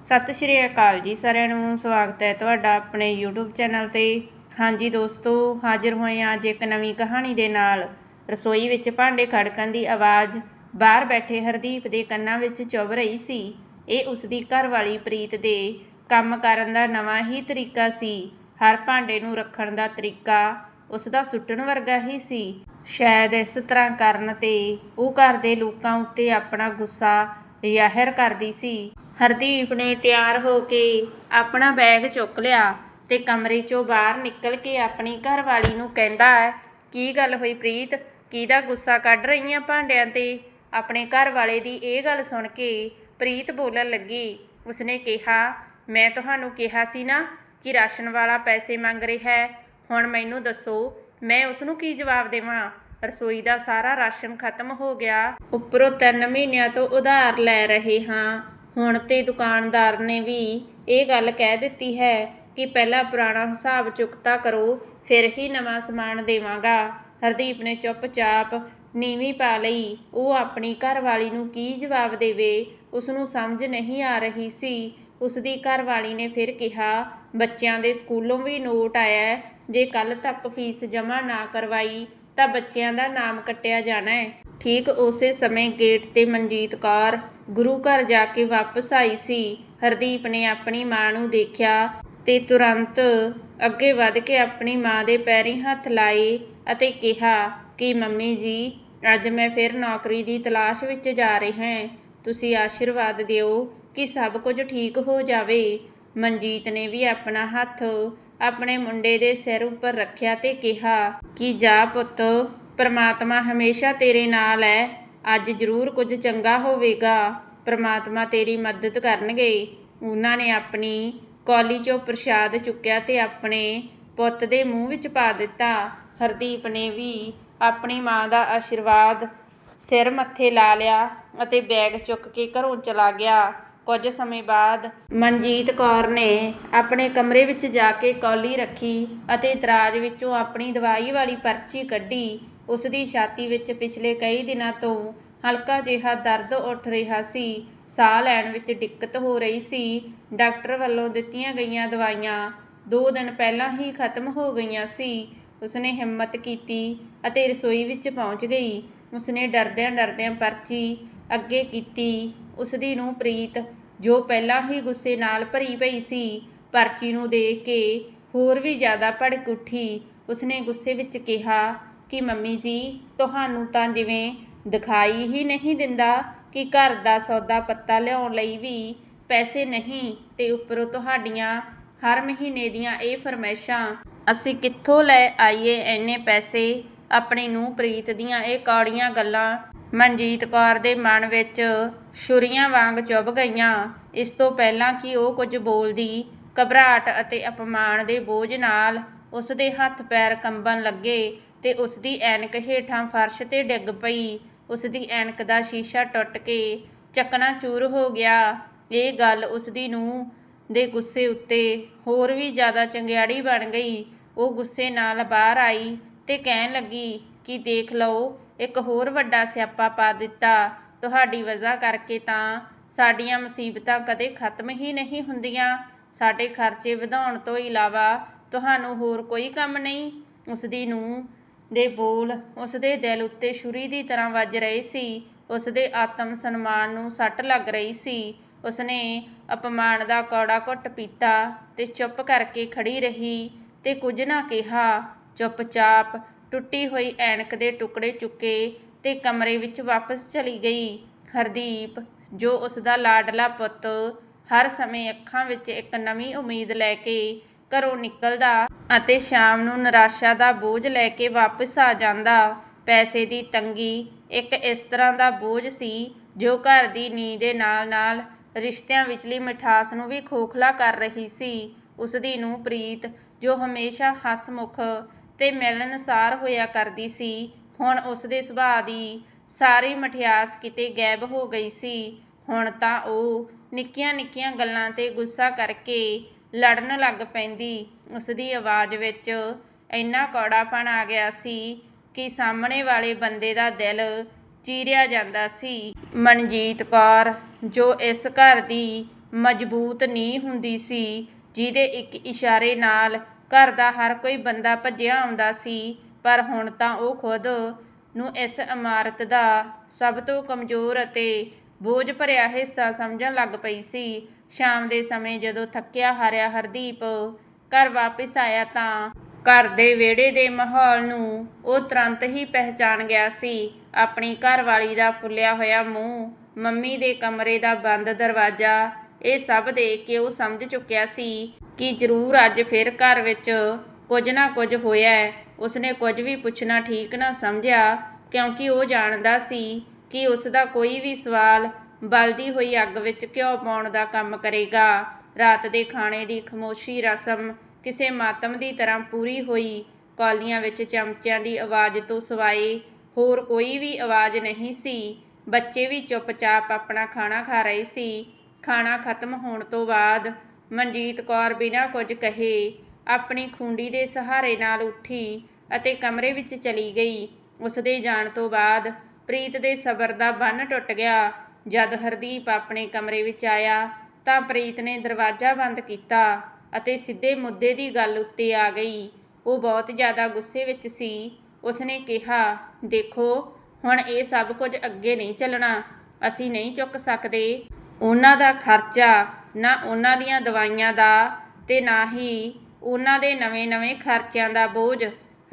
ਸਤਿ ਸ਼੍ਰੀ ਅਕਾਲ ਜੀ ਸਾਰਿਆਂ ਨੂੰ, ਸਵਾਗਤ ਹੈ ਤੁਹਾਡਾ ਆਪਣੇ YouTube ਚੈਨਲ ਤੇ। ਹਾਂਜੀ ਦੋਸਤੋ, ਹਾਜ਼ਰ ਹੋਏ ਹਾਂ ਅੱਜ ਇੱਕ ਨਵੀਂ ਕਹਾਣੀ ਦੇ ਨਾਲ। ਰਸੋਈ ਵਿੱਚ ਭਾਂਡੇ ਖੜਕਣ ਦੀ ਆਵਾਜ਼, ਬਾਹਰ ਬੈਠੇ ਹਰਦੀਪ ਦੇ ਕੰਨਾਂ ਵਿੱਚ ਚੁੱਭ ਰਹੀ ਸੀ। ਇਹ ਉਸ ਦੀ ਘਰਵਾਲੀ ਪ੍ਰੀਤ ਦੇ ਕੰਮ ਕਰਨ ਦਾ ਨਵਾਂ ਹੀ ਤਰੀਕਾ ਸੀ। ਹਰ ਭਾਂਡੇ ਨੂੰ ਰੱਖਣ ਦਾ ਤਰੀਕਾ ਉਸ ਦਾ ਸੁੱਟਣ ਵਰਗਾ ਹੀ ਸੀ। ਸ਼ਾਇਦ ਇਸ ਤਰ੍ਹਾਂ ਕਰਨ ਤੇ ਉਹ ਘਰ ਦੇ ਲੋਕਾਂ ਉੱਤੇ ਆਪਣਾ ਗੁੱਸਾ ਜ਼ਾਹਿਰ ਕਰਦੀ ਸੀ। ਹਰਦੀਪ ਨੇ ਤਿਆਰ ਹੋ ਕੇ ਆਪਣਾ ਬੈਗ ਚੁੱਕ ਲਿਆ ਤੇ ਕਮਰੇ 'ਚੋਂ ਬਾਹਰ ਨਿਕਲ ਕੇ ਆਪਣੀ ਘਰਵਾਲੀ ਨੂੰ ਕਹਿੰਦਾ ਹੈ ਕੀ ਗੱਲ ਹੋਈ ਪ੍ਰੀਤ? ਕਿਹਦਾ ਗੁੱਸਾ ਕੱਢ ਰਹੀ ਆ ਭਾਂਡਿਆਂ ਤੇ? ਆਪਣੇ ਘਰ ਵਾਲੇ ਦੀ ਇਹ ਗੱਲ ਸੁਣ ਕੇ ਪ੍ਰੀਤ ਬੋਲਣ ਲੱਗੀ। ਉਸਨੇ ਕਿਹਾ, ਮੈਂ ਤੁਹਾਨੂੰ ਕਿਹਾ ਸੀ ਨਾ ਕਿ ਰਾਸ਼ਨ ਵਾਲਾ ਪੈਸੇ ਮੰਗ ਰਿਹਾ ਹੈ। ਹੁਣ ਮੈਨੂੰ ਦੱਸੋ, ਮੈਂ ਉਸ ਨੂੰ ਕੀ ਜਵਾਬ ਦੇਵਾਂ? ਰਸੋਈ ਦਾ ਸਾਰਾ ਰਾਸ਼ਨ ਖਤਮ ਹੋ ਗਿਆ। ਉੱਪਰੋਂ 3 ਮਹੀਨਿਆਂ ਤੋਂ ਉਧਾਰ ਲੈ ਰਹੇ ਹਾਂ। ਹੁਣ ਤੇ ਦੁਕਾਨਦਾਰ ਨੇ ਵੀ ਇਹ ਗੱਲ ਕਹਿ ਦਿੱਤੀ ਹੈ ਕਿ ਪਹਿਲਾਂ ਪੁਰਾਣਾ ਹਿਸਾਬ ਚੁਕਤਾ ਕਰੋ, ਫਿਰ ਹੀ ਨਵਾਂ ਸਮਾਨ ਦੇਵਾਂਗਾ। ਹਰਦੀਪ ਨੇ ਚੁੱਪਚਾਪ ਨੀਵੀਂ ਪਾ ਲਈ। ਉਹ ਆਪਣੀ ਘਰਵਾਲੀ ਨੂੰ ਕੀ ਜਵਾਬ ਦੇਵੇ? ਉਸ ਨੂੰ ਸਮਝ ਨਹੀਂ ਆ ਰਹੀ ਸੀ। ਉਸ ਦੀ ਘਰਵਾਲੀ ਨੇ ਫਿਰ ਕਿਹਾ, ਬੱਚਿਆਂ ਦੇ ਸਕੂਲੋਂ ਵੀ ਨੋਟ ਆਇਆ ਜੇ ਕੱਲ ਤੱਕ ਫੀਸ ਜਮ੍ਹਾਂ ਨਾ ਕਰਵਾਈ ਤਾਂ ਬੱਚਿਆਂ ਦਾ ਨਾਮ ਕੱਟਿਆ ਜਾਣਾ ਹੈ। ਠੀਕ ਉਸੇ ਸਮੇਂ ਗੇਟ ਤੇ ਮਨਜੀਤ ਕੌਰ ਗੁਰੂ ਘਰ ਜਾ ਕੇ ਵਾਪਸ ਆਈ ਸੀ। ਹਰਦੀਪ ਨੇ ਆਪਣੀ ਮਾਂ ਨੂੰ ਦੇਖਿਆ ਤੇ ਤੁਰੰਤ ਅੱਗੇ ਵੱਧ ਕੇ ਆਪਣੀ ਮਾਂ ਦੇ ਪੈਰੀਂ ਹੱਥ ਲਾਏ ਅਤੇ ਕਿਹਾ ਕਿ, ਮੰਮੀ ਜੀ, ਅੱਜ ਮੈਂ ਫਿਰ ਨੌਕਰੀ ਦੀ ਤਲਾਸ਼ ਵਿੱਚ ਜਾ ਰਿਹਾ ਹਾਂ। ਤੁਸੀਂ ਆਸ਼ੀਰਵਾਦ ਦਿਓ ਕਿ ਸਭ ਕੁਝ ਠੀਕ ਹੋ ਜਾਵੇ। ਮਨਜੀਤ ਨੇ ਵੀ ਆਪਣਾ ਹੱਥ ਆਪਣੇ ਮੁੰਡੇ ਦੇ ਸਿਰ ਉੱਪਰ ਰੱਖਿਆ ਤੇ ਕਿਹਾ ਕਿ ਜਾ ਪੁੱਤ, ਪ੍ਰਮਾਤਮਾ ਹਮੇਸ਼ਾ ਤੇਰੇ ਨਾਲ ਹੈ ਅੱਜ ਜ਼ਰੂਰ ਕੁਝ ਚੰਗਾ ਹੋਵੇਗਾ। ਪ੍ਰਮਾਤਮਾ ਤੇਰੀ ਮਦਦ ਕਰਨਗੇ। ਉਹਨਾਂ ਨੇ ਆਪਣੀ ਕੌਲੀ ਚੋਂ ਪ੍ਰਸ਼ਾਦ ਚੁੱਕਿਆ ਤੇ ਆਪਣੇ ਪੁੱਤ ਦੇ ਮੂੰਹ ਵਿੱਚ ਪਾ ਦਿੱਤਾ। ਹਰਦੀਪ ਨੇ ਵੀ ਆਪਣੀ ਮਾਂ ਦਾ ਆਸ਼ੀਰਵਾਦ ਸਿਰ ਮੱਥੇ ਲਾ ਲਿਆ ਅਤੇ ਬੈਗ ਚੁੱਕ ਕੇ ਘਰੋਂ ਚਲਾ ਗਿਆ। ਕੁਝ ਸਮੇਂ ਬਾਅਦ ਮਨਜੀਤ ਕੌਰ ਨੇ ਆਪਣੇ ਕਮਰੇ ਵਿੱਚ ਜਾ ਕੇ ਕੌਲੀ ਰੱਖੀ ਅਤੇ ਦਰਾਜ ਵਿੱਚੋਂ ਆਪਣੀ ਦਵਾਈ ਵਾਲੀ ਪਰਚੀ ਕੱਢੀ। ਉਸ ਦੀ ਛਾਤੀ ਵਿੱਚ ਪਿਛਲੇ ਕਈ ਦਿਨਾਂ ਤੋਂ ਹਲਕਾ ਜਿਹਾ ਦਰਦ ਉੱਠ ਰਿਹਾ ਸੀ। ਸਾਹ ਲੈਣ ਵਿੱਚ ਦਿੱਕਤ ਹੋ ਰਹੀ ਸੀ। ਡਾਕਟਰ ਵੱਲੋਂ ਦਿੱਤੀਆਂ ਗਈਆਂ ਦਵਾਈਆਂ 2 ਦਿਨ ਪਹਿਲਾਂ ਹੀ ਖਤਮ ਹੋ ਗਈਆਂ ਸੀ। ਉਸਨੇ ਹਿੰਮਤ ਕੀਤੀ ਅਤੇ ਰਸੋਈ ਵਿੱਚ ਪਹੁੰਚ ਗਈ। ਉਸਨੇ ਡਰਦਿਆਂ ਡਰਦਿਆਂ ਪਰਚੀ ਅੱਗੇ ਕੀਤੀ। ਉਸਦੀ ਨੂੰ ਪ੍ਰੀਤ, ਜੋ ਪਹਿਲਾਂ ਹੀ ਗੁੱਸੇ ਨਾਲ ਭਰੀ ਪਈ ਸੀ, ਪਰਚੀ ਨੂੰ ਦੇਖ ਕੇ ਹੋਰ ਵੀ ਜ਼ਿਆਦਾ ਭੜਕ ਉੱਠੀ। ਉਸਨੇ ਗੁੱਸੇ ਵਿੱਚ ਕਿਹਾ ਕਿ, ਮੰਮੀ ਜੀ, ਤੁਹਾਨੂੰ ਤਾਂ ਜਿਵੇਂ ਦਿਖਾਈ ਹੀ ਨਹੀਂ ਦਿੰਦਾ ਕਿ ਘਰ ਦਾ ਸੌਦਾ ਪੱਤਾ ਲਿਆਉਣ ਲਈ ਵੀ ਪੈਸੇ ਨਹੀਂ, ਤੇ ਉੱਪਰੋਂ ਤੁਹਾਡੀਆਂ ਹਰ ਮਹੀਨੇ ਦੀਆਂ ਇਹ ਫਰਮਾਇਸ਼ਾਂ, ਅਸੀਂ ਕਿੱਥੋਂ ਲੈ ਆਈਏ ਐਨੇ ਪੈਸੇ? ਆਪਣੀ ਨੂੰ ਪ੍ਰੀਤ ਦੀਆਂ ਇਹ ਕੌੜੀਆਂ ਗੱਲਾਂ ਮਨਜੀਤ ਕੌਰ ਦੇ ਮਨ ਵਿੱਚ ਛੁਰੀਆਂ ਵਾਂਗ ਚੁੱਭ ਗਈਆਂ। ਇਸ ਤੋਂ ਪਹਿਲਾਂ ਕਿ ਉਹ ਕੁਝ ਬੋਲਦੀ, ਘਬਰਾਹਟ ਅਤੇ ਅਪਮਾਨ ਦੇ ਬੋਝ ਨਾਲ ਉਸ ਦੇ ਹੱਥ ਪੈਰ ਕੰਬਣ ਲੱਗੇ ਤੇ ਉਸ ਦੀ ਐਨਕ ਹੇਠਾਂ ਫਰਸ਼ ਤੇ ਡਿੱਗ ਪਈ। ਉਸ ਦੀ ਐਨਕ ਦਾ ਸ਼ੀਸ਼ਾ ਟੁੱਟ ਕੇ ਚੱਕਣਾ ਚੂਰ ਹੋ ਗਿਆ। ਇਹ ਗੱਲ ਉਸ ਦੀ ਨੂੰ ਦੇ ਗੁੱਸੇ ਉੱਤੇ ਹੋਰ ਵੀ ਜ਼ਿਆਦਾ ਚੰਗਿਆੜੀ ਬਣ ਗਈ। ਉਹ ਗੁੱਸੇ ਨਾਲ ਬਾਹਰ ਆਈ ਤੇ ਕਹਿਣ ਲੱਗੀ ਕਿ ਦੇਖ ਲਓ ਇੱਕ ਹੋਰ ਵੱਡਾ ਸਿਆਪਾ ਪਾ ਦਿੱਤਾ। ਤੁਹਾਡੀ ਵਜ੍ਹਾ ਕਰਕੇ ਤਾਂ ਸਾਡੀਆਂ ਮੁਸੀਬਤਾਂ ਕਦੇ ਖਤਮ ਹੀ ਨਹੀਂ ਹੁੰਦੀਆਂ। ਸਾਡੇ ਖਰਚੇ ਵਧਾਉਣ ਤੋਂ ਇਲਾਵਾ ਤੁਹਾਨੂੰ ਹੋਰ ਕੋਈ ਕੰਮ ਨਹੀਂ। ਉਸ ਦੀ ਨੂੰ ਦੇ ਬੋਲ ਉਸ ਦੇ ਦਿਲ ਉੱਤੇ ਛੁਰੀ ਦੀ ਤਰ੍ਹਾਂ ਵੱਜ ਰਹੇ ਸੀ। ਉਸ ਦੇ ਆਤਮ ਸਨਮਾਨ ਨੂੰ ਸੱਟ ਲੱਗ ਰਹੀ ਸੀ। ਉਸਨੇ ਅਪਮਾਨ ਦਾ ਕੌੜਾ ਘੁੱਟ ਪੀਤਾ ਤੇ ਚੁੱਪ ਕਰਕੇ ਖੜੀ ਰਹੀ ਤੇ ਕੁਝ ਨਾ ਕਿਹਾ। ਚੁੱਪਚਾਪ ਟੁੱਟੀ ਹੋਈ ਐਨਕ ਦੇ ਟੁਕੜੇ ਚੁੱਕੇ ਤੇ ਕਮਰੇ ਵਿੱਚ ਵਾਪਸ ਚਲੀ ਗਈ। ਹਰਦੀਪ, ਜੋ ਉਸ ਦਾ ਲਾਡਲਾ ਪੁੱਤ, ਹਰ ਸਮੇਂ ਅੱਖਾਂ ਵਿੱਚ ਇੱਕ ਨਵੀਂ ਉਮੀਦ ਲੈ ਕੇ ਘਰੋਂ ਨਿਕਲਦਾ ਅਤੇ ਸ਼ਾਮ ਨੂੰ ਨਿਰਾਸ਼ਾ ਦਾ ਬੋਝ ਲੈ ਕੇ ਵਾਪਸ ਆ ਜਾਂਦਾ। ਪੈਸੇ ਦੀ ਤੰਗੀ ਇੱਕ ਇਸ ਤਰ੍ਹਾਂ ਦਾ ਬੋਝ ਸੀ ਜੋ ਘਰ ਦੀ ਨੀਂਦ ਦੇ ਨਾਲ-ਨਾਲ ਰਿਸ਼ਤਿਆਂ ਵਿਚਲੀ ਮਿਠਾਸ ਨੂੰ ਵੀ ਖੋਖਲਾ ਕਰ ਰਹੀ ਸੀ। ਉਸ ਦੀ ਨੂੰ ਪ੍ਰੀਤ, ਜੋ ਹਮੇਸ਼ਾ ਹਸਮੁਖ ਤੇ ਮਿਲਨਸਾਰ ਹੋਇਆ ਕਰਦੀ ਸੀ। ਹੁਣ ਉਸ ਦੇ ਸੁਭਾਅ ਦੀ ਸਾਰੀ ਮਠਿਆਸ ਕਿਤੇ ਗਾਇਬ ਹੋ ਗਈ ਸੀ। ਹੁਣ ਤਾਂ ਉਹ ਨਿੱਕੀਆਂ-ਨਿੱਕੀਆਂ ਗੱਲਾਂ ਤੇ ਗੁੱਸਾ ਕਰਕੇ ਲੜਨ ਲੱਗ ਪੈਂਦੀ। ਉਸ ਦੀ ਆਵਾਜ਼ ਵਿੱਚ ਇੰਨਾ ਕੌੜਾਪਣ ਆ ਗਿਆ ਸੀ ਕਿ ਸਾਹਮਣੇ ਵਾਲੇ ਬੰਦੇ ਦਾ ਦਿਲ ਚੀਰਿਆ ਜਾਂਦਾ ਸੀ। ਮਨਜੀਤ ਕੌਰ, ਜੋ ਇਸ ਘਰ ਦੀ ਮਜ਼ਬੂਤ ਨੀਂਹ ਹੁੰਦੀ ਸੀ, ਜਿਹਦੇ ਇੱਕ ਇਸ਼ਾਰੇ ਨਾਲ ਘਰ ਦਾ ਹਰ ਕੋਈ ਬੰਦਾ ਭੱਜਿਆ ਆਉਂਦਾ ਸੀ, ਪਰ ਹੁਣ ਤਾਂ ਉਹ ਖੁਦ ਨੂੰ ਇਸ ਇਮਾਰਤ ਦਾ ਸਭ ਤੋਂ ਕਮਜ਼ੋਰ ਅਤੇ ਬੋਝ ਭਰਿਆ ਹਿੱਸਾ ਸਮਝਣ ਲੱਗ ਪਈ ਸੀ। ਸ਼ਾਮ ਦੇ ਸਮੇਂ ਜਦੋਂ ਥੱਕਿਆ ਹਾਰਿਆ ਹਰਦੀਪ ਘਰ ਵਾਪਸ ਆਇਆ ਤਾਂ ਘਰ ਦੇ ਵਿਹੜੇ ਦੇ ਮਾਹੌਲ ਨੂੰ ਉਹ ਤੁਰੰਤ ਹੀ ਪਹਿਚਾਨ ਗਿਆ ਸੀ। ਆਪਣੀ ਘਰਵਾਲੀ ਦਾ ਫੁੱਲਿਆ ਹੋਇਆ ਮੂੰਹ, ਮੰਮੀ ਦੇ ਕਮਰੇ ਦਾ ਬੰਦ ਦਰਵਾਜ਼ਾ, ਇਹ ਸਭ ਦੇਖ ਕੇ ਉਹ ਸਮਝ ਚੁੱਕਿਆ ਸੀ ਕਿ ਜ਼ਰੂਰ ਅੱਜ ਫਿਰ ਘਰ ਵਿੱਚ ਕੁਝ ਨਾ ਕੁਝ ਹੋਇਆ ਉਸਨੇ ਕੁਝ ਵੀ ਪੁੱਛਣਾ ਠੀਕ ਨਾ ਸਮਝਿਆ, ਕਿਉਂਕਿ ਉਹ ਜਾਣਦਾ ਸੀ ਕਿ ਉਸ ਦਾ ਕੋਈ ਵੀ ਸਵਾਲ ਬਲਦੀ ਹੋਈ ਅੱਗ ਵਿੱਚ ਘਿਓ ਪਾਉਣ ਦਾ ਕੰਮ ਕਰੇਗਾ। ਰਾਤ ਦੇ ਖਾਣੇ ਦੀ ਖਮੋਸ਼ੀ ਰਸਮ ਕਿਸੇ ਮਾਤਮ ਦੀ ਤਰ੍ਹਾਂ ਪੂਰੀ ਹੋਈ। ਕੌਲੀਆਂ ਵਿੱਚ ਚਮਚਿਆਂ ਦੀ ਆਵਾਜ਼ ਤੋਂ ਸਿਵਾਏ ਹੋਰ ਕੋਈ ਵੀ ਆਵਾਜ਼ ਨਹੀਂ ਸੀ। ਬੱਚੇ ਵੀ ਚੁੱਪਚਾਪ ਆਪਣਾ ਖਾਣਾ ਖਾ ਰਹੇ ਸੀ। ਖਾਣਾ ਖਤਮ ਹੋਣ ਤੋਂ ਬਾਅਦ ਮਨਜੀਤ ਕੌਰ ਬਿਨਾਂ ਕੁਝ ਕਹੇ ਆਪਣੀ ਖੁੰਡੀ ਦੇ ਸਹਾਰੇ ਨਾਲ ਉੱਠੀ ਅਤੇ ਕਮਰੇ ਵਿੱਚ ਚਲੀ ਗਈ। ਉਸ ਦੇ ਜਾਣ ਤੋਂ ਬਾਅਦ ਪ੍ਰੀਤ ਦੇ ਸਬਰ ਦਾ ਬੰਨ ਟੁੱਟ ਗਿਆ। ਜਦ ਹਰਦੀਪ ਆਪਣੇ ਕਮਰੇ ਵਿੱਚ ਆਇਆ ਤਾਂ ਪ੍ਰੀਤ ਨੇ ਦਰਵਾਜ਼ਾ ਬੰਦ ਕੀਤਾ ਅਤੇ ਸਿੱਧੇ ਮੁੱਦੇ ਦੀ ਗੱਲ ਉੱਤੇ ਆ ਗਈ। ਉਹ ਬਹੁਤ ਜ਼ਿਆਦਾ ਗੁੱਸੇ ਵਿੱਚ ਸੀ। ਉਸਨੇ ਕਿਹਾ, ਦੇਖੋ, ਹੁਣ ਇਹ ਸਭ ਕੁਝ ਅੱਗੇ ਨਹੀਂ ਚੱਲਣਾ। ਅਸੀਂ ਨਹੀਂ ਚੁੱਕ ਸਕਦੇ। ਉਹਨਾਂ ਦਾ ਖਰਚਾ ਨਾ ਉਹਨਾਂ ਦੀਆਂ ਦਵਾਈਆਂ ਦਾ ਤੇ ਨਾ ਹੀ ਉਹਨਾਂ ਦੇ ਨਵੇਂ-ਨਵੇਂ ਖਰਚਿਆਂ ਦਾ ਬੋਝ।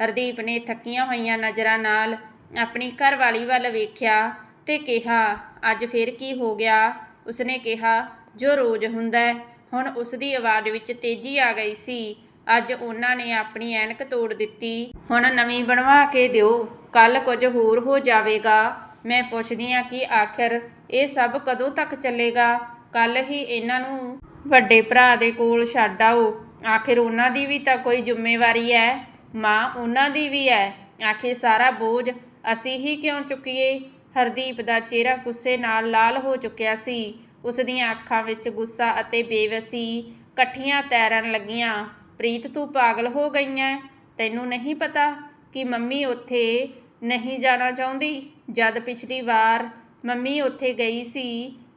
ਹਰਦੀਪ ਨੇ ਥੱਕੀਆਂ ਹੋਈਆਂ ਨਜ਼ਰਾਂ ਨਾਲ ਆਪਣੀ ਘਰਵਾਲੀ ਵੱਲ ਵੇਖਿਆ ਤੇ ਕਿਹਾ, ਅੱਜ ਫਿਰ ਕੀ ਹੋ ਗਿਆ? ਉਸਨੇ ਕਿਹਾ, ਜੋ ਰੋਜ਼ ਹੁੰਦਾ ਹੁਣ ਉਸ ਦੀ ਆਵਾਜ਼ ਵਿੱਚ ਤੇਜ਼ੀ ਆ ਗਈ ਸੀ। ਅੱਜ ਉਹਨਾਂ ਨੇ ਆਪਣੀ ਐਨਕ ਤੋੜ ਦਿੱਤੀ। ਹੁਣ ਨਵੀਂ ਬਣਵਾ ਕੇ ਦਿਓ। ਕੱਲ ਕੁਝ ਹੋਰ ਹੋ ਜਾਵੇਗਾ। ਮੈਂ ਪੁੱਛਦੀ ਹਾਂ ਕਿ ਆਖਰ ਇਹ ਸਭ ਕਦੋਂ ਤੱਕ ਚੱਲੇਗਾ? ਕੱਲ ਹੀ ਇਹਨਾਂ ਨੂੰ ਵੱਡੇ ਭਰਾ ਦੇ ਕੋਲ ਛੱਡ ਆਓ। ਆਖਿਰ ਉਹਨਾਂ ਦੀ ਵੀ ਤਾਂ ਕੋਈ ਜ਼ਿੰਮੇਵਾਰੀ ਹੈ ਮਾਂ ਉਹਨਾਂ ਦੀ ਵੀ ਹੈ ਆਖਿਰ ਸਾਰਾ ਬੋਝ ਅਸੀਂ ਹੀ ਕਿਉਂ ਚੁੱਕੀਏ? ਹਰਦੀਪ ਦਾ ਚਿਹਰਾ ਗੁੱਸੇ ਨਾਲ ਲਾਲ ਹੋ ਚੁੱਕਿਆ ਸੀ। ਉਸ ਦੀਆਂ ਅੱਖਾਂ ਵਿੱਚ ਗੁੱਸਾ ਅਤੇ ਬੇਵਸੀ ਇਕੱਠੀਆਂ ਤੈਰਨ ਲੱਗੀਆਂ। ਪ੍ਰੀਤ, ਤੂੰ ਪਾਗਲ ਹੋ ਗਈ ਐ। ਤੈਨੂੰ ਨਹੀਂ ਪਤਾ ਕਿ ਮੰਮੀ ਉੱਥੇ ਨਹੀਂ ਜਾਣਾ ਚਾਹੁੰਦੀ? ਜਦ ਪਿਛਲੀ ਵਾਰ ਮੰਮੀ ਉੱਥੇ ਗਈ ਸੀ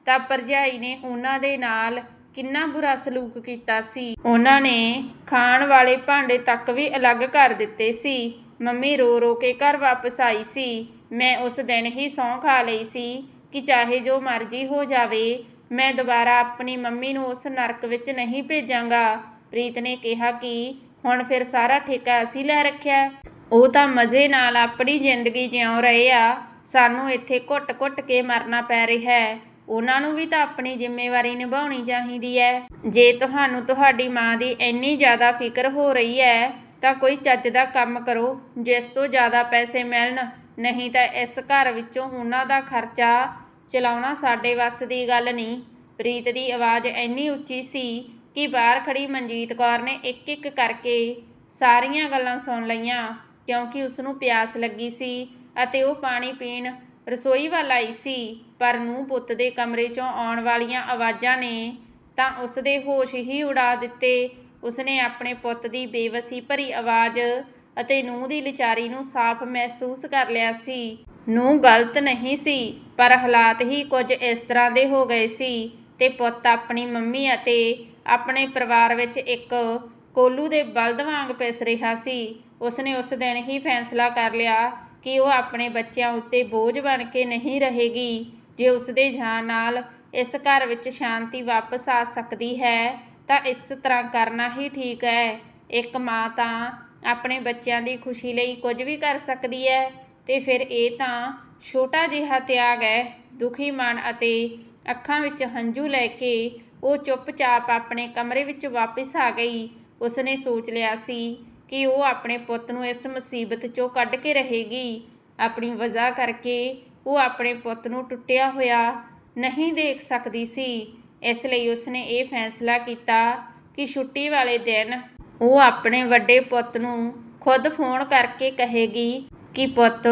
ਤਾਂ ਭਰਜਾਈ ਨੇ ਉਹਨਾਂ ਦੇ ਨਾਲ ਕਿੰਨਾ ਬੁਰਾ ਸਲੂਕ ਕੀਤਾ ਸੀ। ਉਹਨਾਂ ਨੇ ਖਾਣ ਵਾਲੇ ਭਾਂਡੇ ਤੱਕ ਵੀ ਅਲੱਗ ਕਰ ਦਿੱਤੇ ਸੀ। ਮੰਮੀ ਰੋ ਰੋ ਕੇ ਘਰ ਵਾਪਸ ਆਈ ਸੀ। ਮੈਂ ਉਸ ਦਿਨ ਹੀ ਸਹੁੰ ਖਾ ਲਈ ਸੀ ਕਿ ਚਾਹੇ ਜੋ ਮਰਜ਼ੀ ਹੋ ਜਾਵੇ, ਮੈਂ ਦੁਬਾਰਾ ਆਪਣੀ ਮੰਮੀ ਨੂੰ ਉਸ ਨਰਕ ਵਿੱਚ ਨਹੀਂ ਭੇਜਾਂਗਾ। ਪ੍ਰੀਤ ਨੇ ਕਿਹਾ ਕਿ ਹੁਣ ਫਿਰ ਸਾਰਾ ਠੇਕਾ ਅਸੀਂ ਲੈ ਰੱਖਿਆ। ਉਹ ਤਾਂ ਮਜ਼ੇ ਨਾਲ ਆਪਣੀ ਜ਼ਿੰਦਗੀ ਜਿਉਂ ਰਹੇ ਆ। ਸਾਨੂੰ ਇੱਥੇ ਘੁੱਟ-ਘੁੱਟ ਕੇ ਮਰਨਾ ਪੈ ਰਿਹਾ ਹੈ। ਉਹਨਾਂ ਨੂੰ ਵੀ ਤਾਂ ਆਪਣੀ ਜ਼ਿੰਮੇਵਾਰੀ ਨਿਭਾਉਣੀ ਚਾਹੀਦੀ ਹੈ ਜੇ ਤੁਹਾਨੂੰ ਤੁਹਾਡੀ ਮਾਂ ਦੀ ਇੰਨੀ ਜ਼ਿਆਦਾ ਫਿਕਰ ਹੋ ਰਹੀ ਹੈ ਤਾਂ ਕੋਈ ਚੱਜ ਦਾ ਕੰਮ ਕਰੋ, ਜਿਸ ਤੋਂ ਜ਼ਿਆਦਾ ਪੈਸੇ ਮਿਲਣ। ਨਹੀਂ ਤਾਂ ਇਸ ਘਰ ਵਿੱਚੋਂ ਉਹਨਾਂ ਦਾ ਖਰਚਾ ਚਲਾਉਣਾ ਸਾਡੇ ਵੱਸ ਦੀ ਗੱਲ ਨਹੀਂ। ਪ੍ਰੀਤ ਦੀ ਆਵਾਜ਼ ਇੰਨੀ ਉੱਚੀ ਸੀ ਕਿ ਬਾਹਰ ਖੜੀ ਮਨਜੀਤ ਕੌਰ ਨੇ ਇੱਕ ਇੱਕ ਕਰਕੇ ਸਾਰੀਆਂ ਗੱਲਾਂ ਸੁਣ ਲਈਆਂ, ਕਿਉਂਕਿ ਉਸ ਨੂੰ ਪਿਆਸ ਲੱਗੀ ਸੀ ਅਤੇ ਉਹ ਪਾਣੀ ਪੀਣ ਰਸੋਈ ਵੱਲ ਆਈ ਸੀ, ਪਰ ਨੂੰ ਪੁੱਤ ਦੇ ਕਮਰੇ 'ਚੋਂ ਆਉਣ ਵਾਲੀਆਂ ਆਵਾਜ਼ਾਂ ਨੇ ਤਾਂ ਉਸ ਦੇ ਹੋਸ਼ ਹੀ ਉਡਾ ਦਿੱਤੇ। ਉਸਨੇ ਆਪਣੇ ਪੁੱਤ ਦੀ ਬੇਵਸੀ ਭਰੀ ਆਵਾਜ਼ ਅਤੇ ਨੂੰਹ ਦੀ ਲਿਚਾਰੀ ਨੂੰ ਸਾਫ਼ ਮਹਿਸੂਸ ਕਰ ਲਿਆ ਸੀ। ਨੂੰ ਗਲਤ ਨਹੀਂ ਸੀ, ਪਰ ਹਾਲਾਤ ਹੀ ਕੁਝ ਇਸ ਤਰ੍ਹਾਂ ਦੇ ਹੋ ਗਏ ਸੀ ਤੇ ਪੁੱਤ ਆਪਣੀ ਮੰਮੀ ਅਤੇ ਆਪਣੇ ਪਰਿਵਾਰ ਵਿੱਚ ਇੱਕ ਕੋਲੂ ਦੇ ਬਲਦ ਵਾਂਗ ਪਿਸ ਰਿਹਾ ਸੀ। ਉਸਨੇ ਉਸ ਦਿਨ ਹੀ ਫੈਸਲਾ ਕਰ ਲਿਆ ਕਿ ਉਹ ਆਪਣੇ ਬੱਚਿਆਂ ਉੱਤੇ ਬੋਝ ਬਣ ਕੇ ਨਹੀਂ ਰਹੇਗੀ, ਜੇ ਉਸ ਦੇ ਜਾਣ ਨਾਲ ਇਸ ਘਰ ਵਿੱਚ ਸ਼ਾਂਤੀ ਵਾਪਸ ਆ ਸਕਦੀ ਹੈ, ਤਾਂ ਇਸ ਤਰ੍ਹਾਂ ਕਰਨਾ ਹੀ ਠੀਕ ਹੈ। ਇੱਕ ਮਾਂ ਤਾਂ ਆਪਣੇ ਬੱਚਿਆਂ ਦੀ ਖੁਸ਼ੀ ਲਈ ਕੁਝ ਵੀ ਕਰ ਸਕਦੀ ਹੈ ਤੇ ਫਿਰ ਇਹ ਤਾਂ ਛੋਟਾ ਜਿਹਾ ਤਿਆਗ ਹੈ। ਦੁਖੀ ਮਨ ਅਤੇ ਅੱਖਾਂ ਵਿੱਚ ਹੰਝੂ ਲੈ ਕੇ ਉਹ ਚੁੱਪਚਾਪ ਆਪਣੇ ਕਮਰੇ ਵਿੱਚ ਵਾਪਸ ਆ ਗਈ। ਉਸਨੇ ਸੋਚ ਲਿਆ ਸੀ ਕਿ ਉਹ ਆਪਣੇ ਪੁੱਤ ਨੂੰ ਇਸ ਮੁਸੀਬਤ 'ਚੋਂ ਕੱਢ ਕੇ ਰਹੇਗੀ। ਆਪਣੀ ਵਜ੍ਹਾ ਕਰਕੇ ਉਹ ਆਪਣੇ ਪੁੱਤ ਨੂੰ ਟੁੱਟਿਆ ਹੋਇਆ ਨਹੀਂ ਦੇਖ ਸਕਦੀ ਸੀ। ਇਸ ਲਈ ਉਸਨੇ ਇਹ ਫੈਸਲਾ ਕੀਤਾ ਕਿ ਛੁੱਟੀ ਵਾਲੇ ਦਿਨ ਉਹ ਆਪਣੇ ਵੱਡੇ ਪੁੱਤ ਨੂੰ ਖੁਦ ਫੋਨ ਕਰਕੇ ਕਹੇਗੀ ਕਿ, ਪੁੱਤ,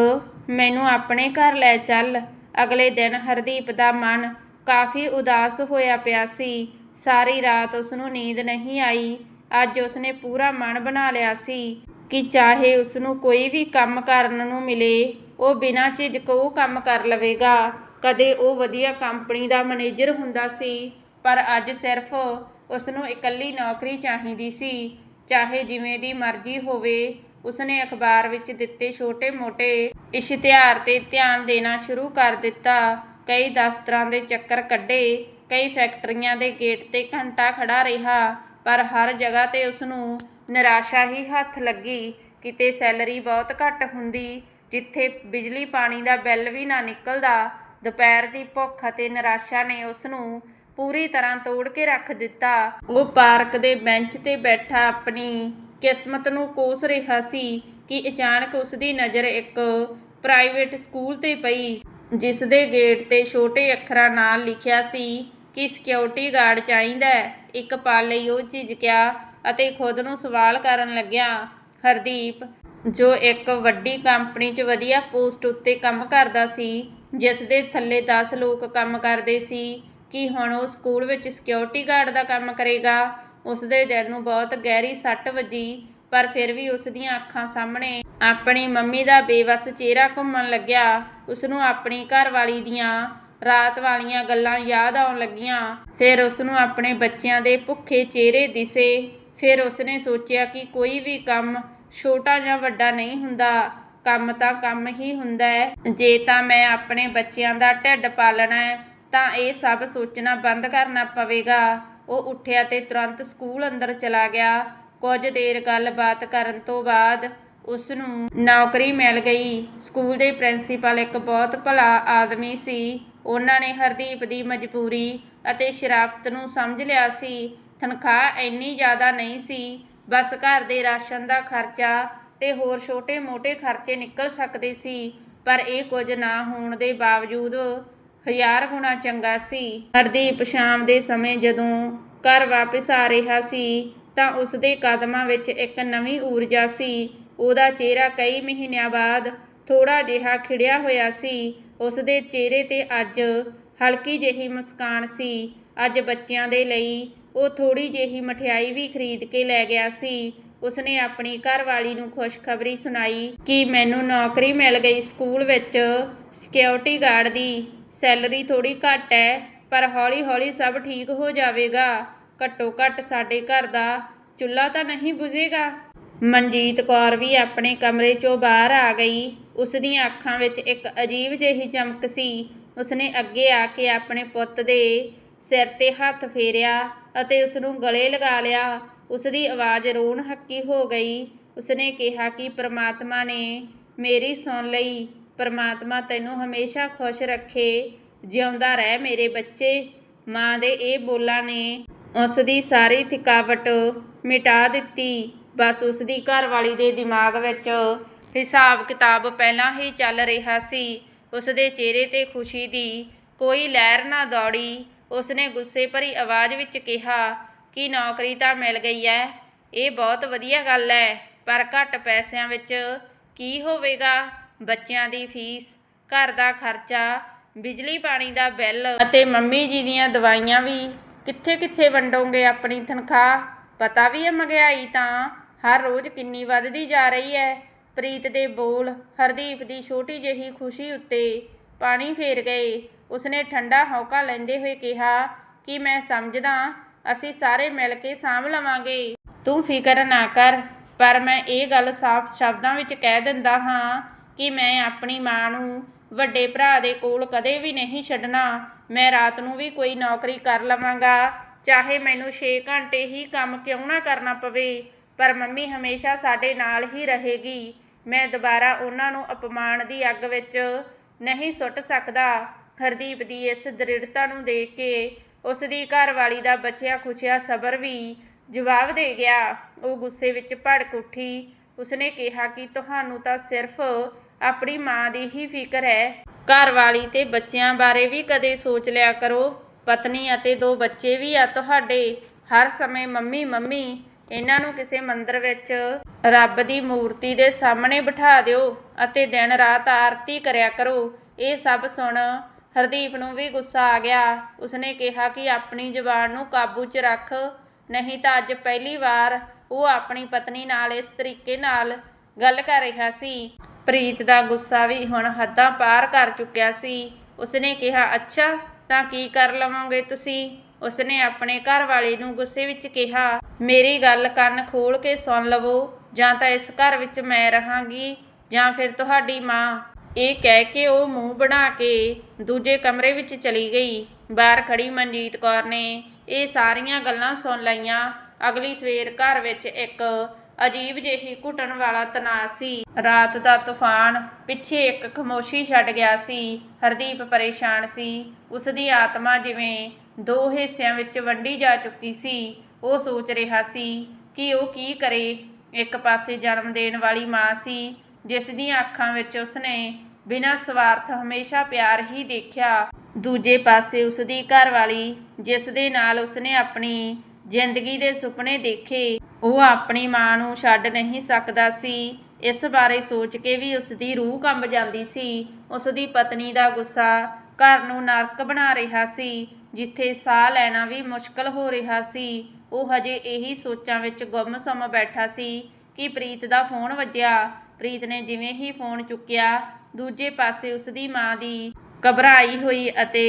ਮੈਨੂੰ ਆਪਣੇ ਘਰ ਲੈ ਚੱਲ। ਅਗਲੇ ਦਿਨ ਹਰਦੀਪ ਦਾ ਮਨ ਕਾਫੀ ਉਦਾਸ ਹੋਇਆ ਪਿਆ ਸੀ। ਸਾਰੀ ਰਾਤ ਉਸ ਨੂੰ ਨੀਂਦ ਨਹੀਂ ਆਈ। ਅੱਜ ਉਸਨੇ ਪੂਰਾ ਮਨ ਬਣਾ ਲਿਆ ਸੀ ਕਿ ਚਾਹੇ ਉਸ ਨੂੰ ਕੋਈ ਵੀ ਕੰਮ ਕਰਨ ਨੂੰ ਮਿਲੇ, ਉਹ ਬਿਨਾਂ ਝਿਜਕ ਉਹ ਕੰਮ ਕਰ ਲਵੇਗਾ। ਕਦੇ ਉਹ ਵਧੀਆ ਕੰਪਨੀ ਦਾ ਮੈਨੇਜਰ ਹੁੰਦਾ ਸੀ, ਪਰ ਅੱਜ ਸਿਰਫ ਉਸ ਨੂੰ ਇਕੱਲੀ ਨੌਕਰੀ ਚਾਹੀਦੀ ਸੀ। ਚਾਹੇ ਜਿਵੇਂ ਦੀ ਮਰਜ਼ੀ ਹੋਵੇ, ਉਸਨੇ ਅਖਬਾਰ ਵਿੱਚ ਦਿੱਤੇ ਛੋਟੇ-ਮੋਟੇ ਇਸ਼ਤਿਹਾਰ ਤੇ ਧਿਆਨ ਦੇਣਾ ਸ਼ੁਰੂ ਕਰ ਦਿੱਤਾ। ਕਈ ਦਫ਼ਤਰਾਂ ਦੇ ਚੱਕਰ ਕੱਢੇ, ਕਈ ਫੈਕਟਰੀਆਂ ਦੇ ਗੇਟ ਤੇ ਘੰਟਾ ਖੜਾ ਰਿਹਾ ਪਰ ਹਰ ਜਗ੍ਹਾ ਤੇ ਉਸ ਨੂੰ ਨਿਰਾਸ਼ਾ ਹੀ ਹੱਥ ਲੱਗੀ ਕਿਤੇ ਸੈਲਰੀ ਬਹੁਤ ਘੱਟ ਹੁੰਦੀ, ਜਿੱਥੇ ਬਿਜਲੀ ਪਾਣੀ ਦਾ ਬਿੱਲ ਵੀ ਨਾ ਨਿਕਲਦਾ, ਦੁਪਹਿਰ ਦੀ ਭੁੱਖ ਅਤੇ ਨਿਰਾਸ਼ਾ ਨੇ ਉਸ ਨੂੰ ਪੂਰੀ ਤਰ੍ਹਾਂ ਤੋੜ ਕੇ ਰੱਖ ਦਿੱਤਾ। ਉਹ ਪਾਰਕ ਦੇ ਬੈਂਚ ਤੇ ਬੈਠਾ ਆਪਣੀ ਕਿਸਮਤ ਨੂੰ ਕੋਸ ਰਿਹਾ ਸੀ ਕਿ ਅਚਾਨਕ ਉਸ ਦੀ ਨਜ਼ਰ ਇੱਕ ਪ੍ਰਾਈਵੇਟ ਸਕੂਲ ਤੇ ਪਈ, ਜਿਸ ਦੇ ਗੇਟ ਤੇ ਛੋਟੇ ਅੱਖਰਾਂ ਨਾਲ ਲਿਖਿਆ ਸੀ ਕਿ ਸਿਕਿਉਰਿਟੀ ਗਾਰਡ ਚਾਹੀਦਾ ਹੈ। ਇੱਕ ਪਲ ਲਈ ਉਹ ਝਿਜਕਿਆ ਅਤੇ ਖੁਦ ਨੂੰ ਸਵਾਲ ਕਰਨ ਲੱਗਿਆ। ਹਰਦੀਪ, ਜੋ ਇੱਕ ਵੱਡੀ ਕੰਪਨੀ 'ਚ ਵਧੀਆ ਪੋਸਟ ਉੱਤੇ ਕੰਮ ਕਰਦਾ ਸੀ, ਜਿਸ ਦੇ ਥੱਲੇ 10 ਲੋਕ ਕੰਮ ਕਰਦੇ ਸੀ ਕਿ ਹੁਣ ਉਹ ਸਕੂਲ ਵਿੱਚ ਸਿਕਿਉਰਿਟੀ ਗਾਰਡ ਦਾ ਕੰਮ ਕਰੇਗਾ, ਉਸ ਦੇ ਦਿਲ ਨੂੰ ਬਹੁਤ ਗਹਿਰੀ ਸੱਟ ਵੱਜੀ, ਪਰ ਫਿਰ ਵੀ ਉਸ ਦੀਆਂ ਅੱਖਾਂ ਸਾਹਮਣੇ ਆਪਣੀ ਮੰਮੀ ਦਾ ਬੇਵਸ ਚਿਹਰਾ ਘੁੰਮਣ ਲੱਗਿਆ। ਉਸ ਨੂੰ ਆਪਣੀ ਘਰਵਾਲੀ ਦੀਆਂ ਰਾਤ ਵਾਲੀਆਂ ਗੱਲਾਂ ਯਾਦ ਆਉਣ ਲੱਗੀਆਂ। ਫਿਰ ਉਸ ਨੂੰ ਆਪਣੇ ਬੱਚਿਆਂ ਦੇ ਭੁੱਖੇ ਚਿਹਰੇ ਦਿਸੇ। ਫਿਰ ਉਸਨੇ ਸੋਚਿਆ ਕਿ ਕੋਈ ਵੀ ਕੰਮ ਛੋਟਾ ਜਾਂ ਵੱਡਾ ਨਹੀਂ ਹੁੰਦਾ। ਕੰਮ ਤਾਂ ਕੰਮ ਹੀ ਹੁੰਦਾ ਹੈ। ਜੇ ਤਾਂ ਮੈਂ ਆਪਣੇ ਬੱਚਿਆਂ ਦਾ ਢਿੱਡ ਪਾਲਣਾ ਹੈ, ਤਾਂ ਇਹ ਸਭ ਸੋਚਣਾ ਬੰਦ ਕਰਨਾ ਪਵੇਗਾ। ਉਹ ਉੱਠਿਆ ਤੇ ਤੁਰੰਤ ਸਕੂਲ ਅੰਦਰ ਚਲਾ ਗਿਆ। ਕੁਝ ਦੇਰ ਗੱਲਬਾਤ ਕਰਨ ਤੋਂ ਬਾਅਦ ਉਸ ਨੂੰ ਨੌਕਰੀ ਮਿਲ ਗਈ। ਸਕੂਲ ਦੇ ਪ੍ਰਿੰਸੀਪਲ ਇੱਕ ਬਹੁਤ ਭਲਾ ਆਦਮੀ ਸੀ। ਉਹਨਾਂ ਨੇ ਹਰਦੀਪ ਦੀ ਮਜਬੂਰੀ ਅਤੇ ਸ਼ਰਾਫਤ ਨੂੰ ਸਮਝ ਲਿਆ ਸੀ। ਤਨਖਾਹ ਇੰਨੀ ਜ਼ਿਆਦਾ ਨਹੀਂ ਸੀ। ਬਸ ਘਰ ਦੇ ਰਾਸ਼ਨ ਦਾ ਖਰਚਾ ਤੇ ਹੋਰ ਛੋਟੇ-ਮੋਟੇ ਖਰਚੇ ਨਿਕਲ ਸਕਦੇ ਸੀ, ਪਰ ਇਹ ਕੁਝ ਨਾ ਹੋਣ ਦੇ ਬਾਵਜੂਦ ਹਜ਼ਾਰ ਗੁਣਾ ਚੰਗਾ ਸੀ। ਹਰਦੀਪ ਸ਼ਾਮ ਦੇ ਸਮੇਂ ਜਦੋਂ ਘਰ ਵਾਪਸ ਆ ਰਿਹਾ ਸੀ, ਤਾਂ ਉਸ ਦੇ ਕਦਮਾਂ ਵਿੱਚ ਇੱਕ ਨਵੀਂ ਊਰਜਾ ਸੀ। ਉਹਦਾ ਚਿਹਰਾ ਕਈ ਮਹੀਨਿਆਂ ਬਾਅਦ ਥੋੜਾ ਜਿਹਾ ਖਿੜਿਆ ਹੋਇਆ ਸੀ। ਉਸ ਦੇ ਚਿਹਰੇ ਤੇ ਅੱਜ ਹਲਕੀ ਜਿਹੀ ਮੁਸਕਾਨ ਸੀ। ਅੱਜ ਬੱਚਿਆਂ ਦੇ ਲਈ ਉਹ ਥੋੜੀ ਜਿਹੀ ਮਠਿਆਈ ਵੀ ਖਰੀਦ ਕੇ ਲੈ ਗਿਆ ਸੀ। ਉਸਨੇ ਆਪਣੀ ਘਰਵਾਲੀ ਨੂੰ ਖੁਸ਼ਖਬਰੀ ਸੁਣਾਈ ਕਿ ਮੈਨੂੰ ਨੌਕਰੀ ਮਿਲ ਗਈ ਸਕੂਲ ਵਿੱਚ। ਸਿਕਿਉਰਿਟੀ ਗਾਰਡ ਦੀ ਸੈਲਰੀ ਥੋੜੀ ਘੱਟ ਹੈ, ਪਰ ਹੌਲੀ-ਹੌਲੀ ਸਭ ਠੀਕ ਹੋ ਜਾਵੇਗਾ। ਘੱਟੋ ਘੱਟ ਸਾਡੇ ਘਰ ਦਾ ਚੁੱਲ੍ਹਾ ਤਾਂ ਨਹੀਂ ਬੁਝੇਗਾ। ਮਨਜੀਤ ਕੌਰ ਵੀ ਆਪਣੇ ਕਮਰੇ 'ਚੋਂ ਬਾਹਰ ਆ ਗਈ। ਉਸ ਦੀਆਂ ਅੱਖਾਂ ਵਿੱਚ ਇੱਕ ਅਜੀਬ ਜਿਹੀ ਚਮਕ ਸੀ। ਉਸਨੇ ਅੱਗੇ ਆ ਕੇ ਆਪਣੇ ਪੁੱਤ ਦੇ ਸਿਰ ਤੇ ਹੱਥ ਫੇਰਿਆ ਅਤੇ ਉਸ ਨੂੰ ਗਲੇ ਲਗਾ ਲਿਆ। ਉਸ ਦੀ ਆਵਾਜ਼ ਰੋਣ ਹੱਕੀ ਹੋ ਗਈ। ਉਸਨੇ ਕਿਹਾ ਕਿ ਪ੍ਰਮਾਤਮਾ ਨੇ ਮੇਰੀ ਸੁਣ ਲਈ। ਪ੍ਰਮਾਤਮਾ ਤੈਨੂੰ ਹਮੇਸ਼ਾ ਖੁਸ਼ ਰੱਖੇ। ਜਿਉਂਦਾ ਰਹਿ ਮੇਰੇ ਬੱਚੇ। ਮਾਂ ਦੇ ਇਹ ਬੋਲਾਂ ਨੇ ਉਸ ਦੀ ਸਾਰੀ ਥਕਾਵਟ ਮਿਟਾ ਦਿੱਤੀ। ਬਸ ਉਸ ਦੀ ਘਰਵਾਲੀ ਦੇ ਦਿਮਾਗ ਵਿੱਚ ਹਿਸਾਬ ਕਿਤਾਬ ਪਹਿਲਾਂ ਹੀ ਚੱਲ ਰਿਹਾ ਸੀ। ਉਸ ਦੇ ਚਿਹਰੇ ਤੇ ਖੁਸ਼ੀ ਦੀ ਕੋਈ ਲਹਿਰ ਨਾ ਦੌੜੀ। ਉਸਨੇ ਗੁੱਸੇ ਭਰੀ ਆਵਾਜ਼ ਵਿੱਚ ਕਿਹਾ, ਕਿ ਨੌਕਰੀ ਤਾਂ ਮਿਲ ਗਈ ਹੈ ਇਹ ਬਹੁਤ ਵਧੀਆ ਗੱਲ ਹੈ ਪਰ ਘੱਟ ਪੈਸਿਆਂ ਵਿੱਚ ਕੀ ਹੋਵੇਗਾ? ਬੱਚਿਆਂ ਦੀ ਫੀਸ, ਘਰ ਦਾ ਖਰਚਾ, ਬਿਜਲੀ ਪਾਣੀ ਦਾ ਬਿੱਲ ਅਤੇ ਮੰਮੀ ਜੀ ਦੀਆਂ ਦਵਾਈਆਂ ਵੀ ਕਿੱਥੇ-ਕਿੱਥੇ ਵੰਡੋਗੇ ਆਪਣੀ ਤਨਖਾਹ? ਪਤਾ ਵੀ ਹੈ ਮਹਿੰਗਾਈ ਤਾਂ। ਹਰ ਰੋਜ਼ ਕਿੰਨੀ ਵੱਧਦੀ ਜਾ ਰਹੀ ਹੈ ਪ੍ਰੀਤ ਦੇ ਬੋਲ ਹਰਦੀਪ ਦੀ ਛੋਟੀ ਜਿਹੀ ਖੁਸ਼ੀ ਉੱਤੇ ਪਾਣੀ ਫੇਰ ਗਏ। ਉਸਨੇ ਠੰਡਾ ਹੌਕਾ ਲੈਂਦੇ ਹੋਏ ਕਿਹਾ ਕਿ ਮੈਂ ਸਮਝਦਾ ਅਸੀਂ ਸਾਰੇ ਮਿਲ ਕੇ ਸਾਂਭ ਲਵਾਂਗੇ। ਤੂੰ ਫਿਕਰ ਨਾ ਕਰ, ਪਰ ਮੈਂ ਇਹ ਗੱਲ ਸਾਫ਼ ਸ਼ਬਦਾਂ ਵਿੱਚ ਕਹਿ ਦਿੰਦਾ ਹਾਂ ਕਿ ਮੈਂ ਆਪਣੀ ਮਾਂ ਨੂੰ ਵੱਡੇ ਭਰਾ ਦੇ ਕੋਲ ਕਦੇ ਵੀ ਨਹੀਂ ਛੱਡਣਾ। ਮੈਂ ਰਾਤ ਨੂੰ ਵੀ ਕੋਈ ਨੌਕਰੀ ਕਰ ਲਵਾਂਗਾ, ਚਾਹੇ ਮੈਨੂੰ 6 ਘੰਟੇ ਹੀ ਕੰਮ ਕਿਉਂ ਨਾ ਕਰਨਾ ਪਵੇ। ਪਰ ਮੰਮੀ ਹਮੇਸ਼ਾ ਸਾਡੇ ਨਾਲ ਹੀ ਰਹੇਗੀ। ਮੈਂ ਦੁਬਾਰਾ ਉਹਨਾਂ ਨੂੰ ਅਪਮਾਨ ਦੀ ਅੱਗ ਵਿੱਚ ਨਹੀਂ ਸੁੱਟ ਸਕਦਾ। ਹਰਦੀਪ ਦੀ ਇਸ ਦ੍ਰਿੜਤਾ ਨੂੰ ਦੇਖ ਕੇ ਉਸ ਦੀ ਘਰਵਾਲੀ ਦਾ ਬਚਿਆ ਖੁਚਿਆ ਸਬਰ ਵੀ ਜਵਾਬ ਦੇ ਗਿਆ। ਉਹ ਗੁੱਸੇ ਵਿੱਚ ਭੜਕ ਉੱਠੀ। ਉਸਨੇ ਕਿਹਾ ਕਿ ਤੁਹਾਨੂੰ ਤਾਂ ਸਿਰਫ ਆਪਣੀ ਮਾਂ ਦੀ ਹੀ ਫਿਕਰ ਹੈ। ਘਰਵਾਲੀ ਤੇ ਬੱਚਿਆਂ ਬਾਰੇ ਵੀ ਕਦੇ ਸੋਚ ਲਿਆ ਕਰੋ। ਪਤਨੀ ਅਤੇ ਦੋ ਬੱਚੇ ਵੀ ਆ ਤੁਹਾਡੇ। ਹਰ ਸਮੇਂ ਮੰਮੀ ਮੰਮੀ ਇਹਨਾਂ ਨੂੰ ਕਿਸੇ ਮੰਦਰ ਵਿੱਚ ਰੱਬ ਦੀ ਮੂਰਤੀ ਦੇ ਸਾਹਮਣੇ ਬਿਠਾ ਦਿਓ ਅਤੇ ਦਿਨ ਰਾਤ ਆਰਤੀ ਕਰਿਆ ਕਰੋ। ਇਹ ਸਭ ਸੁਣ ਹਰਦੀਪ ਨੂੰ ਵੀ ਗੁੱਸਾ ਆ ਗਿਆ। ਉਸਨੇ ਕਿਹਾ ਕਿ ਆਪਣੀ ਜ਼ੁਬਾਨ ਨੂੰ ਕਾਬੂ 'ਚ ਰੱਖ, ਨਹੀਂ ਤਾਂ ਅੱਜ ਪਹਿਲੀ ਵਾਰ ਉਹ ਆਪਣੀ ਪਤਨੀ ਨਾਲ ਇਸ ਤਰੀਕੇ ਨਾਲ ਗੱਲ ਕਰ ਰਿਹਾ ਸੀ। ਪ੍ਰੀਤ ਦਾ ਗੁੱਸਾ ਵੀ ਹੁਣ ਹੱਦਾਂ ਪਾਰ ਕਰ ਚੁੱਕਿਆ ਸੀ। ਉਸਨੇ ਕਿਹਾ, ਅੱਛਾ, ਤਾਂ ਕੀ ਕਰ ਲਵੋਗੇ ਤੁਸੀਂ? ਉਸਨੇ ਆਪਣੇ ਘਰ ਵਾਲੇ ਨੂੰ ਗੁੱਸੇ ਵਿੱਚ ਕਿਹਾ, ਮੇਰੀ ਗੱਲ ਕੰਨ ਖੋਲ ਕੇ ਸੁਣ ਲਵੋ, ਜਾਂ ਤਾਂ ਇਸ ਘਰ ਵਿੱਚ ਮੈਂ ਰਹਾਂਗੀ, ਜਾਂ ਫਿਰ ਤੁਹਾਡੀ ਮਾਂ। ਇਹ ਕਹਿ ਕੇ ਉਹ ਮੂੰਹ ਬਣਾ ਕੇ ਦੂਜੇ ਕਮਰੇ ਵਿੱਚ ਚਲੀ ਗਈ। ਬਾਹਰ ਖੜੀ ਮਨਜੀਤ ਕੌਰ ਨੇ ਇਹ ਸਾਰੀਆਂ ਗੱਲਾਂ ਸੁਣ ਲਈਆਂ। ਅਗਲੀ ਸਵੇਰ ਘਰ ਵਿੱਚ ਇੱਕ ਅਜੀਬ ਜਿਹੀ ਘੁਟਣ ਵਾਲਾ ਤਣਾਅ ਸੀ। ਰਾਤ ਦਾ ਤੂਫਾਨ ਪਿੱਛੇ ਇੱਕ ਖਮੋਸ਼ੀ ਛੱਡ ਗਿਆ ਸੀ। ਹਰਦੀਪ ਪਰੇਸ਼ਾਨ ਸੀ। ਉਸ ਦੀ ਆਤਮਾ ਜਿਵੇਂ ਦੋ ਹਿੱਸਿਆਂ ਵਿੱਚ ਵੰਡੀ ਜਾ ਚੁੱਕੀ ਸੀ। ਉਹ ਸੋਚ ਰਿਹਾ ਸੀ ਕਿ ਉਹ ਕੀ ਕਰੇ। ਇੱਕ ਪਾਸੇ ਜਨਮ ਦੇਣ ਵਾਲੀ ਮਾਂ ਸੀ, ਜਿਸ ਦੀਆਂ ਅੱਖਾਂ ਵਿੱਚ ਉਸਨੇ ਬਿਨਾਂ ਸਵਾਰਥ ਹਮੇਸ਼ਾ ਪਿਆਰ ਹੀ ਦੇਖਿਆ। ਦੂਜੇ ਪਾਸੇ ਉਸ ਦੀ ਘਰਵਾਲੀ ਜਿਸ ਦੇ ਨਾਲ ਉਸਨੇ ਆਪਣੀ ਜ਼ਿੰਦਗੀ ਦੇ ਸੁਪਨੇ ਦੇਖੇ, ਉਹ ਆਪਣੀ ਮਾਂ ਨੂੰ ਛੱਡ ਨਹੀਂ ਸਕਦਾ ਸੀ। ਇਸ ਬਾਰੇ ਸੋਚ ਕੇ ਵੀ ਉਸ ਦੀ ਰੂਹ ਕੰਬ ਜਾਂਦੀ ਸੀ। ਉਸ ਦੀ ਪਤਨੀ ਦਾ ਗੁੱਸਾ ਘਰ ਨੂੰ ਨਰਕ ਬਣਾ ਰਿਹਾ ਸੀ। ਜਿੱਥੇ ਸਾਹ ਲੈਣਾ ਵੀ ਮੁਸ਼ਕਲ ਹੋ ਰਿਹਾ ਸੀ, ਉਹ ਹਜੇ ਇਹੀ ਸੋਚਾਂ ਵਿੱਚ ਗੁੰਮ ਗੁੰਮਸਮ ਬੈਠਾ ਸੀ ਕਿ ਪ੍ਰੀਤ ਦਾ ਫੋਨ ਵੱਜਿਆ। ਪ੍ਰੀਤ ਨੇ ਜਿਵੇਂ ਹੀ ਫੋਨ ਚੁੱਕਿਆ, ਦੂਜੇ ਪਾਸੇ ਉਸ ਦੀ ਮਾਂ ਦੀ ਘਬਰਾਈ ਹੋਈ ਅਤੇ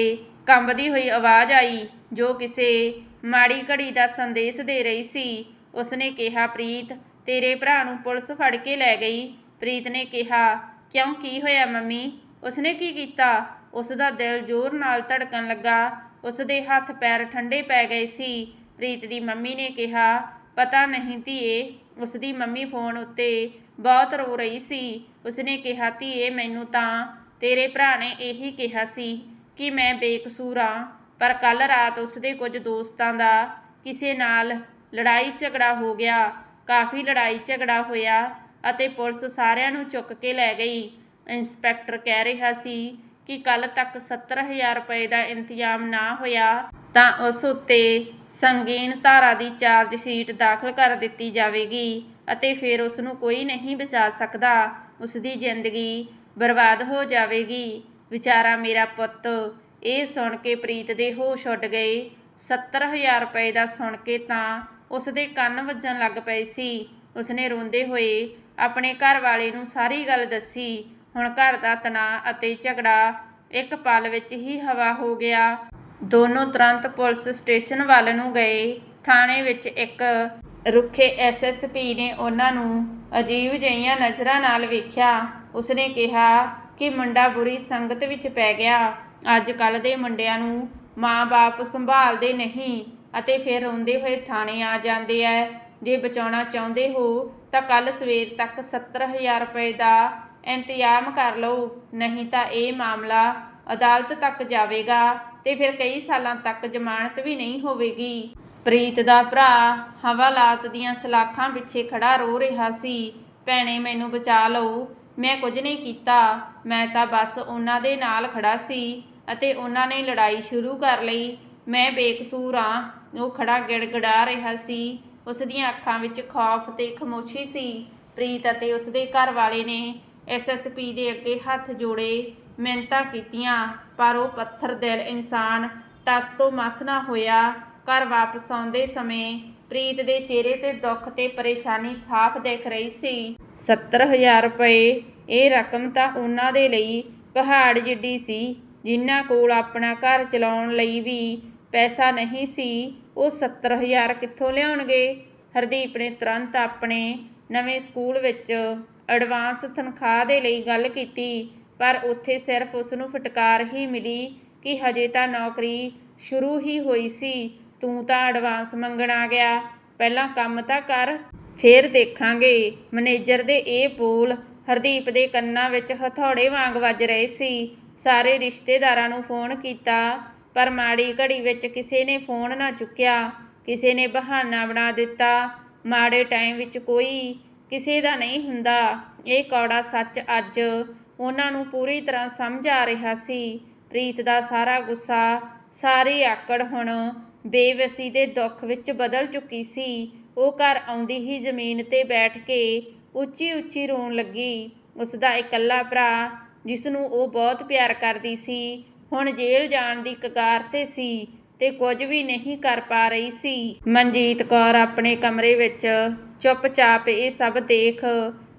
ਕੰਬਦੀ ਹੋਈ ਆਵਾਜ਼ ਆਈ, ਜੋ ਕਿਸੇ ਮਾੜੀ ਘੜੀ ਦਾ ਸੰਦੇਸ਼ ਦੇ ਰਹੀ ਸੀ। ਉਸਨੇ ਕਿਹਾ, ਪ੍ਰੀਤ, ਤੇਰੇ ਭਰਾ ਨੂੰ ਪੁਲਿਸ ਫੜ ਕੇ ਲੈ ਗਈ। ਪ੍ਰੀਤ ਨੇ ਕਿਹਾ, ਕਿਉਂ? ਕੀ ਹੋਇਆ ਮੰਮੀ? ਉਸਨੇ ਕੀ ਕੀਤਾ? ਉਸ ਦਾ ਦਿਲ ਜ਼ੋਰ ਨਾਲ ਧੜਕਣ ਲੱਗਾ। ਉਸ ਦੇ ਹੱਥ ਪੈਰ ਠੰਡੇ ਪੈ ਗਏ ਸੀ। ਪ੍ਰੀਤ ਦੀ ਮੰਮੀ ਨੇ ਕਿਹਾ, ਪਤਾ ਨਹੀਂ ਧੀਏ ਉਸ ਦੀ ਮੰਮੀ ਫੋਨ ਉੱਤੇ ਬਹੁਤ ਰੋ ਰਹੀ ਸੀ। ਉਸਨੇ ਕਿਹਾ, ਧੀਏ, ਮੈਨੂੰ ਤਾਂ ਤੇਰੇ ਭਰਾ ਨੇ ਇਹੀ ਕਿਹਾ ਸੀ ਕਿ ਮੈਂ ਬੇਕਸੂਰ ਹਾਂ ਪਰ ਕੱਲ ਰਾਤ ਉਸਦੇ ਕੁਝ ਦੋਸਤਾਂ ਦਾ ਕਿਸੇ ਨਾਲ ਲੜਾਈ ਝਗੜਾ ਹੋ ਗਿਆ। ਕਾਫੀ ਲੜਾਈ ਝਗੜਾ ਹੋਇਆ ਅਤੇ ਪੁਲਿਸ ਸਾਰਿਆਂ ਨੂੰ ਚੁੱਕ ਕੇ ਲੈ ਗਈ। ਇੰਸਪੈਕਟਰ ਕਹਿ ਰਿਹਾ ਸੀ ਕਿ ਕੱਲ ਤੱਕ 70000 ਰੁਪਏ ਦਾ ਇੰਤਜ਼ਾਮ ਨਾ ਹੋਇਆ, ਤਾਂ ਉਸ ਉੱਤੇ ਸੰਗੀਨ ਧਾਰਾ ਦੀ ਚਾਰਜ ਸ਼ੀਟ ਦਾਖਲ ਕਰ ਦਿੱਤੀ ਜਾਵੇਗੀ ਅਤੇ ਫਿਰ ਉਸ ਨੂੰ ਕੋਈ ਨਹੀਂ ਬਚਾ ਸਕਦਾ। ਉਸ ਦੀ ਜ਼ਿੰਦਗੀ ਬਰਬਾਦ ਹੋ ਜਾਵੇਗੀ। ਵਿਚਾਰਾ ਮੇਰਾ ਪੁੱਤ, ਇਹ ਸੁਣ ਕੇ ਪ੍ਰੀਤ ਦੇ ਹੋਸ਼ ਉੱਡ ਗਏ। 70000 ਰੁਪਏ ਦਾ ਸੁਣ ਕੇ ਤਾਂ ਉਸ ਦੇ ਕੰਨ ਵੱਜਣ ਲੱਗ ਪਏ ਸੀ। ਉਸਨੇ ਰੋਂਦੇ ਹੋਏ ਆਪਣੇ ਘਰ ਵਾਲੇ ਨੂੰ ਸਾਰੀ ਗੱਲ ਦੱਸੀ ਹੁਣ ਘਰ ਦਾ ਤਣਾਅ ਅਤੇ ਝਗੜਾ ਇੱਕ ਪਲ ਵਿੱਚ ਹੀ ਹਵਾ ਹੋ ਗਿਆ। ਦੋਨੋਂ ਤੁਰੰਤ ਪੁਲਿਸ ਸਟੇਸ਼ਨ ਵੱਲ ਨੂੰ ਗਏ। ਥਾਣੇ ਵਿੱਚ ਇੱਕ ਰੁੱਖੇ ਐਸਐਸਪੀ ਨੇ ਉਹਨਾਂ ਨੂੰ ਅਜੀਬ ਜਿਹੀਆਂ ਨਜ਼ਰਾਂ ਨਾਲ ਵੇਖਿਆ। ਉਸਨੇ ਕਿਹਾ ਕਿ ਮੁੰਡਾ ਬੁਰੀ ਸੰਗਤ ਵਿੱਚ ਪੈ ਗਿਆ। ਅੱਜ ਕੱਲ ਦੇ ਮੁੰਡਿਆਂ ਨੂੰ ਮਾਂ-ਬਾਪ ਸੰਭਾਲਦੇ ਨਹੀਂ ਅਤੇ ਫਿਰ ਰੋਂਦੇ ਹੋਏ ਥਾਣੇ ਆ ਜਾਂਦੇ ਐ। ਜੇ ਬਚਾਉਣਾ ਚਾਹੁੰਦੇ ਹੋ ਤਾਂ ਕੱਲ ਸਵੇਰ ਤੱਕ 70000 ਰੁਪਏ ਦਾ ਇੰਤਜ਼ਾਮ ਕਰ ਲਓ, ਨਹੀਂ ਤਾਂ ਇਹ ਮਾਮਲਾ ਅਦਾਲਤ ਤੱਕ ਜਾਵੇਗਾ ਤੇ ਫਿਰ ਕਈ ਸਾਲਾਂ ਤੱਕ ਜ਼ਮਾਨਤ ਵੀ ਨਹੀਂ ਹੋਵੇਗੀ। ਪ੍ਰੀਤ ਦਾ ਭਰਾ ਹਵਾਲਾਤ ਦੀਆਂ ਸਲਾਖਾਂ ਪਿੱਛੇ ਖੜਾ ਰੋ ਰਿਹਾ ਸੀ, ਭੈਣੇ, ਮੈਨੂੰ ਬਚਾ ਲਓ। ਮੈਂ ਕੁਝ ਨਹੀਂ ਕੀਤਾ। ਮੈਂ ਤਾਂ ਬਸ ਉਹਨਾਂ ਦੇ ਨਾਲ ਖੜਾ ਸੀ ਅਤੇ ਉਹਨਾਂ ਨੇ ਲੜਾਈ ਸ਼ੁਰੂ ਕਰ ਲਈ। ਮੈਂ ਬੇਕਸੂਰ ਆ ਉਹ ਖੜਾ ਗਿੜਗੜਾ ਰਿਹਾ ਸੀ। ਉਸ ਦੀਆਂ ਅੱਖਾਂ ਵਿੱਚ ਖੌਫ ਤੇ ਖਮੋਸ਼ੀ ਸੀ। ਪ੍ਰੀਤ ਅਤੇ ਉਸ ਦੇ ਘਰ ਵਾਲੇ ਨੇ ਐਸਐਸਪੀ ਦੇ ਅੱਗੇ ਹੱਥ ਜੋੜੇ ਮਿਹਨਤਾਂ ਕੀਤੀਆਂ, ਪਰ ਉਹ ਪੱਥਰ ਦਿਲ ਇਨਸਾਨ ਟਸ ਤੋਂ ਮਸ ਨਾ ਹੋਇਆ। ਘਰ ਵਾਪਸ ਆਉਂਦੇ ਸਮੇਂ ਪ੍ਰੀਤ ਦੇ ਚਿਹਰੇ ਤੇ ਦੁੱਖ ਤੇ ਪਰੇਸ਼ਾਨੀ ਸਾਫ਼ ਦਿਖ ਰਹੀ ਸੀ। 70000 ਰੁਪਏ, ਇਹ ਰਕਮ ਤਾਂ ਉਹਨਾਂ ਦੇ ਲਈ ਪਹਾੜ ਜਿੱਡੀ ਸੀ, ਜਿਨ੍ਹਾਂ ਕੋਲ ਆਪਣਾ ਘਰ ਚਲਾਉਣ ਲਈ ਵੀ ਪੈਸਾ ਨਹੀਂ ਸੀ। ਉਹ 70000 ਕਿੱਥੋਂ ਲਿਆਉਣਗੇ? ਹਰਦੀਪ ਨੇ ਤੁਰੰਤ ਆਪਣੇ ਨਵੇਂ ਸਕੂਲ ਵਿੱਚ ਐਡਵਾਂਸ ਤਨਖਾਹ ਦੇ ਲਈ ਗੱਲ ਕੀਤੀ, ਪਰ ਉੱਥੇ ਸਿਰਫ ਉਸ ਨੂੰ ਫਟਕਾਰ ਹੀ ਮਿਲੀ ਕਿ ਹਜੇ ਤਾਂ ਨੌਕਰੀ ਸ਼ੁਰੂ ਹੀ ਹੋਈ ਸੀ। ਤੂੰ ਤਾਂ ਐਡਵਾਂਸ ਮੰਗਣ ਆ ਗਿਆ, ਪਹਿਲਾਂ ਕੰਮ ਤਾਂ ਕਰ, ਫੇਰ ਦੇਖਾਂਗੇ। ਮੈਨੇਜਰ ਦੇ ਇਹ ਬੋਲ ਹਰਦੀਪ ਦੇ ਕੰਨਾਂ ਵਿੱਚ ਹਥੌੜੇ ਵਾਂਗ ਵੱਜ ਰਹੇ ਸੀ। ਸਾਰੇ ਰਿਸ਼ਤੇਦਾਰਾਂ ਨੂੰ ਫੋਨ ਕੀਤਾ, ਪਰ ਮਾੜੀ ਘੜੀ ਵਿੱਚ ਕਿਸੇ ਨੇ ਫੋਨ ਨਾ ਚੁੱਕਿਆ, ਕਿਸੇ ਨੇ ਬਹਾਨਾ ਬਣਾ ਦਿੱਤਾ ਮਾੜੇ ਟਾਈਮ ਵਿੱਚ ਕੋਈ ਕਿਸੇ ਦਾ ਨਹੀਂ ਹੁੰਦਾ। ਇਹ ਕੌੜਾ ਸੱਚ ਅੱਜ ਉਹਨਾਂ ਨੂੰ ਪੂਰੀ ਤਰ੍ਹਾਂ ਸਮਝ ਆ ਰਿਹਾ ਸੀ। ਪ੍ਰੀਤ ਦਾ ਸਾਰਾ ਗੁੱਸਾ, ਸਾਰੀ ਆਕੜ ਹੁਣ ਬੇਵਸੀ ਦੇ ਦੁੱਖ ਵਿੱਚ ਬਦਲ ਚੁੱਕੀ ਸੀ। ਉਹ ਘਰ ਆਉਂਦੀ ਹੀ ਜ਼ਮੀਨ ਤੇ ਬੈਠ ਕੇ ਉੱਚੀ ਉੱਚੀ ਰੋਣ ਲੱਗੀ। ਉਸ ਦਾ ਇਕੱਲਾ ਭਰਾ ਜਿਸ ਨੂੰ ਉਹ ਬਹੁਤ ਪਿਆਰ ਕਰਦੀ ਸੀ, ਹੁਣ ਜੇਲ੍ਹ ਜਾਣ ਦੀ ਕਗਾਰ ਤੇ ਸੀ। ਤੇ ਕੁਝ ਵੀ ਨਹੀਂ ਕਰ ਪਾ ਰਹੀ ਸੀ। ਮਨਜੀਤ ਕੌਰ ਆਪਣੇ ਕਮਰੇ ਵਿੱਚ ਚੁੱਪਚਾਪ ਇਹ ਸਭ ਦੇਖ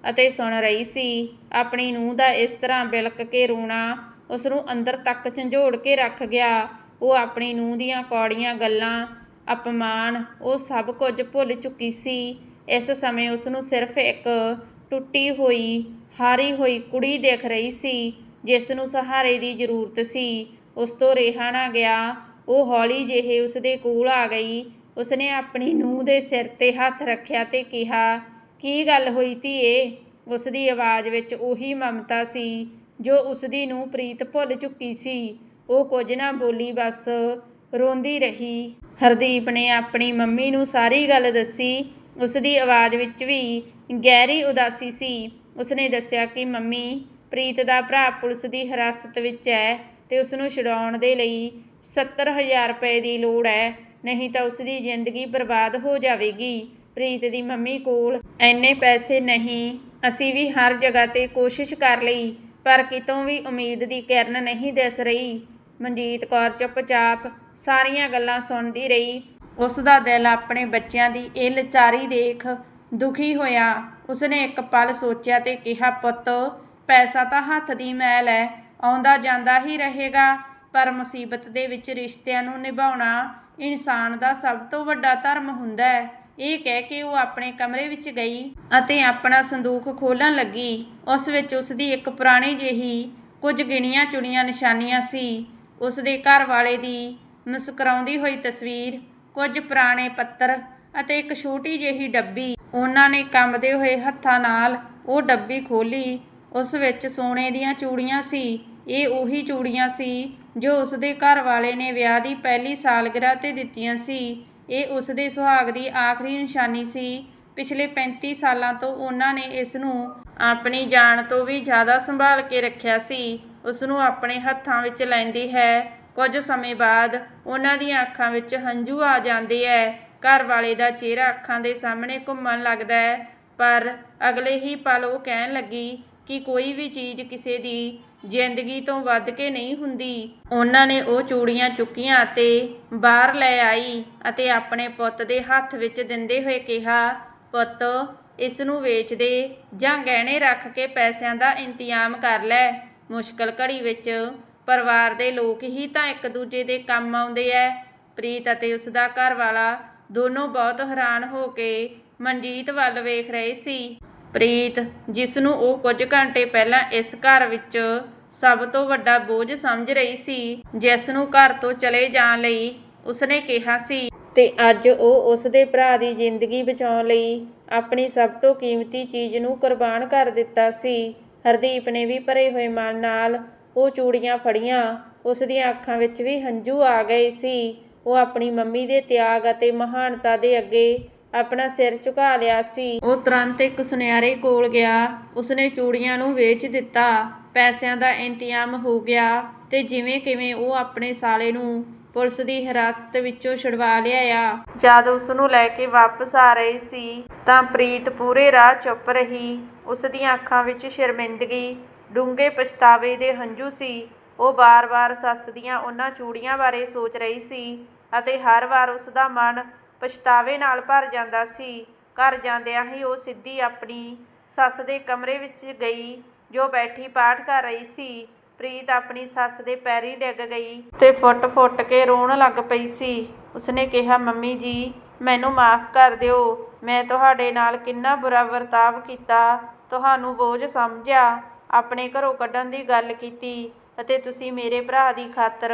ਅਤੇ ਸੁਣ ਰਹੀ ਸੀ। ਆਪਣੀ ਨੂੰਹ ਦਾ ਇਸ ਤਰ੍ਹਾਂ ਬਿਲਕ ਕੇ ਰੋਣਾ ਉਸ ਨੂੰ ਅੰਦਰ ਤੱਕ ਝੰਜੋੜ ਕੇ ਰੱਖ ਗਿਆ। ਉਹ ਆਪਣੀ ਨੂੰਹ ਦੀਆਂ ਕੌੜੀਆਂ ਗੱਲਾਂ, ਅਪਮਾਨ, ਉਹ ਸਭ ਕੁਝ ਭੁੱਲ ਚੁੱਕੀ ਸੀ। ਇਸ ਸਮੇਂ ਉਸ ਨੂੰ ਸਿਰਫ ਇੱਕ ਟੁੱਟੀ ਹੋਈ, ਹਾਰੀ ਹੋਈ ਕੁੜੀ ਦਿਖ ਰਹੀ ਸੀ, ਜਿਸ ਨੂੰ ਸਹਾਰੇ ਦੀ ਜ਼ਰੂਰਤ ਸੀ। ਉਸ ਤੋਂ ਰਿਹਾ ਨਾ ਗਿਆ। ਉਹ ਹੌਲੀ ਜਿਹੇ ਉਸ ਦੇ ਕੋਲ ਆ ਗਈ। ਉਸਨੇ ਆਪਣੀ ਨੂੰਹ ਦੇ ਸਿਰ ਤੇ ਹੱਥ ਰੱਖਿਆ ਤੇ ਕਿਹਾ, ਕੀ ਗੱਲ ਹੋਈ ਧੀਏ? ਉਸ ਦੀ ਆਵਾਜ਼ ਵਿੱਚ ਉਹੀ ਮਮਤਾ ਸੀ, ਜੋ ਉਸ ਦੀ ਨੂੰਹ ਪ੍ਰੀਤ ਭੁੱਲ ਚੁੱਕੀ ਸੀ। ਉਹ ਕੁਝ ਨਾ ਬੋਲੀ, ਬਸ ਰੋਂਦੀ ਰਹੀ। ਹਰਦੀਪ ਨੇ ਆਪਣੀ ਮੰਮੀ ਨੂੰ ਸਾਰੀ ਗੱਲ ਦੱਸੀ। ਉਸ ਦੀ ਆਵਾਜ਼ ਵਿੱਚ ਵੀ ਗਹਿਰੀ ਉਦਾਸੀ ਸੀ। ਉਸਨੇ ਦੱਸਿਆ ਕਿ ਮੰਮੀ, ਪ੍ਰੀਤ ਦਾ ਭਰਾ ਪੁਲਿਸ ਦੀ ਹਿਰਾਸਤ ਵਿੱਚ ਹੈ ਤੇ ਉਸ ਨੂੰ ਛੁਡਾਉਣ ਦੇ ਲਈ 70000 ਰੁਪਏ ਦੀ ਲੋੜ ਹੈ ਨਹੀਂ ਤਾਂ ਉਸ ਦੀ ਜ਼ਿੰਦਗੀ ਬਰਬਾਦ ਹੋ ਜਾਵੇਗੀ। ਪ੍ਰੀਤ ਦੀ ਮੰਮੀ ਕੋਲ ਐਨੇ ਪੈਸੇ ਨਹੀਂ। ਅਸੀਂ ਵੀ ਹਰ ਜਗ੍ਹਾ ਤੇ ਕੋਸ਼ਿਸ਼ ਕਰ ਲਈ, ਪਰ ਕਿਤੋਂ ਵੀ ਉਮੀਦ ਦੀ ਕਿਰਨ ਨਹੀਂ ਦਿਸ ਰਹੀ। ਮਨਜੀਤ ਕੌਰ ਚੁੱਪਚਾਪ ਸਾਰੀਆਂ ਗੱਲਾਂ ਸੁਣਦੀ ਰਹੀ। ਉਸ ਦਾ ਦਿਲ ਆਪਣੇ ਬੱਚਿਆਂ ਦੀ ਇਹ ਲਾਚਾਰੀ ਦੇਖ ਦੁਖੀ ਹੋਇਆ। ਉਸਨੇ ਇੱਕ ਪਲ ਸੋਚਿਆ ਤੇ ਕਿਹਾ, ਪੁੱਤ, ਪੈਸਾ ਤਾਂ ਹੱਥ ਦੀ ਮੈਲ ਹੈ ਆਉਂਦਾ ਜਾਂਦਾ ਹੀ ਰਹੇਗਾ। ਪਰ ਮੁਸੀਬਤ ਦੇ ਵਿੱਚ ਰਿਸ਼ਤਿਆਂ ਨੂੰ ਨਿਭਾਉਣਾ ਇਨਸਾਨ ਦਾ ਸਭ ਤੋਂ ਵੱਡਾ ਧਰਮ ਹੁੰਦਾ ਹੈ। ਇਹ ਕਹਿ ਕੇ ਉਹ ਆਪਣੇ ਕਮਰੇ ਵਿੱਚ ਗਈ ਅਤੇ ਆਪਣਾ ਸੰਦੂਕ ਖੋਲਣ ਲੱਗੀ। ਉਸ ਵਿੱਚ ਉਸ ਦੀ ਇੱਕ ਪੁਰਾਣੀ ਜਿਹੀ ਕੁਝ ਗਿਣੀਆਂ ਚੁਣੀਆਂ ਨਿਸ਼ਾਨੀਆਂ ਸੀ। ਉਸ ਦੇ ਘਰ ਵਾਲੇ ਦੀ ਮੁਸਕਰਾਉਂਦੀ ਹੋਈ ਤਸਵੀਰ, ਕੁਝ ਪੁਰਾਣੇ ਪੱਤਰ ਅਤੇ ਇੱਕ ਛੋਟੀ ਜਿਹੀ ਡੱਬੀ। ਉਹਨਾਂ ਨੇ ਕੰਬਦੇ ਹੋਏ ਹੱਥਾਂ ਨਾਲ ਉਹ ਡੱਬੀ ਖੋਲੀ ਉਸ ਵਿੱਚ ਸੋਨੇ ਦੀਆਂ ਚੂੜੀਆਂ ਸੀ। ਇਹ ਉਹੀ ਚੂੜੀਆਂ ਸੀ ਜੋ ਉਸ ਦੇ ਘਰ ਵਾਲੇ ਨੇ ਵਿਆਹ ਦੀ ਪਹਿਲੀ ਸਾਲਗਿਰਾ ਤੇ ਦਿੱਤੀਆਂ ਸੀ, ਇਹ ਉਸ ਦੇ ਸੁਹਾਗ ਦੀ ਆਖਰੀ ਨਿਸ਼ਾਨੀ ਸੀ। ਪਿਛਲੇ 35 ਸਾਲਾਂ ਤੋਂ ਉਹਨਾਂ ਨੇ ਇਸ ਨੂੰ ਆਪਣੀ ਜਾਨ ਤੋਂ ਵੀ ਜ਼ਿਆਦਾ ਸੰਭਾਲ ਕੇ ਰੱਖਿਆ ਸੀ। ਉਸ ਨੂੰ ਆਪਣੇ ਹੱਥਾਂ ਵਿੱਚ ਲੈਂਦੀ ਹੈ। ਕੁਝ ਸਮੇਂ ਬਾਅਦ ਉਹਨਾਂ ਦੀਆਂ ਅੱਖਾਂ ਵਿੱਚ ਹੰਝੂ ਆ ਜਾਂਦੇ ਹੈ ਘਰ ਵਾਲੇ ਦਾ ਚਿਹਰਾ ਅੱਖਾਂ ਦੇ ਸਾਹਮਣੇ ਘੁੰਮਣ ਲੱਗਦਾ ਹੈ ਪਰ ਅਗਲੇ ਹੀ ਪਲ ਉਹ ਕਹਿਣ ਲੱਗੀ ਕਿ ਕੋਈ ਵੀ ਚੀਜ਼ ਕਿਸੇ ਦੀ ਜ਼ਿੰਦਗੀ ਤੋਂ ਵੱਧ ਕੇ ਨਹੀਂ ਹੁੰਦੀ। ਉਹਨਾਂ ਨੇ ਉਹ ਚੂੜੀਆਂ ਚੁੱਕੀਆਂ ਅਤੇ ਬਾਹਰ ਲੈ ਆਈ ਅਤੇ ਆਪਣੇ ਪੁੱਤ ਦੇ ਹੱਥ ਵਿੱਚ ਦਿੰਦੇ ਹੋਏ ਕਿਹਾ, ਪੁੱਤ, ਇਸ ਨੂੰ ਵੇਚ ਦੇ ਜਾਂ ਗਹਿਣੇ ਰੱਖ ਕੇ ਪੈਸਿਆਂ ਦਾ ਇੰਤਜ਼ਾਮ ਕਰ ਲੈ। ਮੁਸ਼ਕਲ ਘੜੀ ਵਿੱਚ ਪਰਿਵਾਰ ਦੇ ਲੋਕ ਹੀ ਤਾਂ ਇੱਕ ਦੂਜੇ ਦੇ ਕੰਮ ਆਉਂਦੇ ਐ ਪ੍ਰੀਤ ਅਤੇ ਉਸ ਦਾ ਘਰ ਵਾਲਾ ਦੋਨੋਂ ਬਹੁਤ ਹੈਰਾਨ ਹੋ ਕੇ ਮਨਜੀਤ ਵੱਲ ਵੇਖ ਰਹੇ ਸੀ। ਪ੍ਰੀਤ ਜਿਸ ਨੂੰ ਉਹ ਕੁਝ ਘੰਟੇ ਪਹਿਲਾਂ ਇਸ ਘਰ ਵਿੱਚ ਸਭ ਤੋਂ ਵੱਡਾ ਬੋਝ ਸਮਝ ਰਹੀ ਸੀ, ਜਿਸ ਨੂੰ ਘਰ ਤੋਂ ਚਲੇ ਜਾਣ ਲਈ ਉਸਨੇ ਕਿਹਾ ਸੀ। ਤੇ ਅੱਜ ਉਹ ਉਸ ਦੇ ਭਰਾ ਦੀ ਜ਼ਿੰਦਗੀ ਬਚਾਉਣ ਲਈ ਆਪਣੀ ਸਭ ਤੋਂ ਕੀਮਤੀ ਚੀਜ਼ ਨੂੰ ਕੁਰਬਾਨ ਕਰ ਦਿੱਤਾ ਸੀ। ਹਰਦੀਪ ਨੇ ਵੀ ਭਰੇ ਹੋਏ ਮਨ ਨਾਲ ਉਹ ਚੂੜੀਆਂ ਫੜੀਆਂ। ਉਸ ਦੀਆਂ ਅੱਖਾਂ ਵਿੱਚ ਵੀ ਹੰਝੂ ਆ ਗਏ ਸੀ। ਉਹ ਆਪਣੀ ਮੰਮੀ ਦੇ ਤਿਆਗ ਅਤੇ ਮਹਾਨਤਾ ਦੇ ਅੱਗੇ ਆਪਣਾ ਸਿਰ ਝੁਕਾ ਲਿਆ ਸੀ। ਉਹ ਤੁਰੰਤ ਇੱਕ ਸੁਨਿਆਰੇ ਕੋਲ ਗਿਆ। ਉਸਨੇ ਚੂੜੀਆਂ ਨੂੰ ਵੇਚ ਦਿੱਤਾ। ਪੈਸਿਆਂ ਦਾ ਇੰਤਜ਼ਾਮ ਹੋ ਗਿਆ ਤੇ ਜਿਵੇਂ ਕਿਵੇਂ ਉਹ ਆਪਣੇ ਸਾਲੇ ਨੂੰ ਪੁਲਿਸ ਦੀ ਹਿਰਾਸਤ ਵਿੱਚੋਂ ਛੁਡਵਾ ਲਿਆਇਆ। ਜਦ ਉਸ ਨੂੰ ਲੈ ਕੇ ਵਾਪਸ ਆ ਰਹੀ ਸੀ, ਤਾਂ ਪ੍ਰੀਤ ਪੂਰੇ ਰਾਹ ਚੁੱਪ ਰਹੀ। ਉਸ ਦੀਆਂ ਅੱਖਾਂ ਵਿੱਚ ਸ਼ਰਮਿੰਦਗੀ, ਡੂੰਘੇ ਪਛਤਾਵੇ ਦੇ ਹੰਝੂ ਸੀ। ਉਹ ਬਾਰ-ਬਾਰ ਸੱਸ ਦੀਆਂ ਉਹਨਾਂ ਚੂੜੀਆਂ ਬਾਰੇ ਸੋਚ ਰਹੀ ਸੀ ਅਤੇ ਹਰ ਵਾਰ ਉਸ ਦਾ ਮਨ ਪਛਤਾਵੇ ਨਾਲ ਭਰ ਜਾਂਦਾ ਸੀ। ਘਰ ਜਾਂਦਿਆਂ ਹੀ ਉਹ ਸਿੱਧੀ ਆਪਣੀ ਸੱਸ ਦੇ ਕਮਰੇ ਵਿੱਚ ਗਈ, ਜੋ ਬੈਠੀ ਪਾਠ ਕਰ ਰਹੀ ਸੀ। ਪ੍ਰੀਤ ਆਪਣੀ ਸੱਸ ਦੇ ਪੈਰੀ ਡਿੱਗ ਗਈ ਤੇ ਫੁੱਟ-ਫੁੱਟ ਕੇ ਰੋਣ ਲੱਗ ਪਈ ਸੀ। ਉਸਨੇ ਕਿਹਾ, ਮੰਮੀ ਜੀ, ਮੈਨੂੰ ਮਾਫ ਕਰ ਦਿਓ। ਮੈਂ ਤੁਹਾਡੇ ਨਾਲ ਕਿੰਨਾ ਬੁਰਾ ਵਰਤਾਵ ਕੀਤਾ। ਤੁਹਾਨੂੰ ਬੋਝ ਸਮਝਿਆ। ਆਪਣੇ ਘਰੋਂ ਕੱਢਣ ਦੀ ਗੱਲ ਕੀਤੀ ਅਤੇ ਤੁਸੀਂ ਮੇਰੇ ਭਰਾ ਦੀ ਖਾਤਰ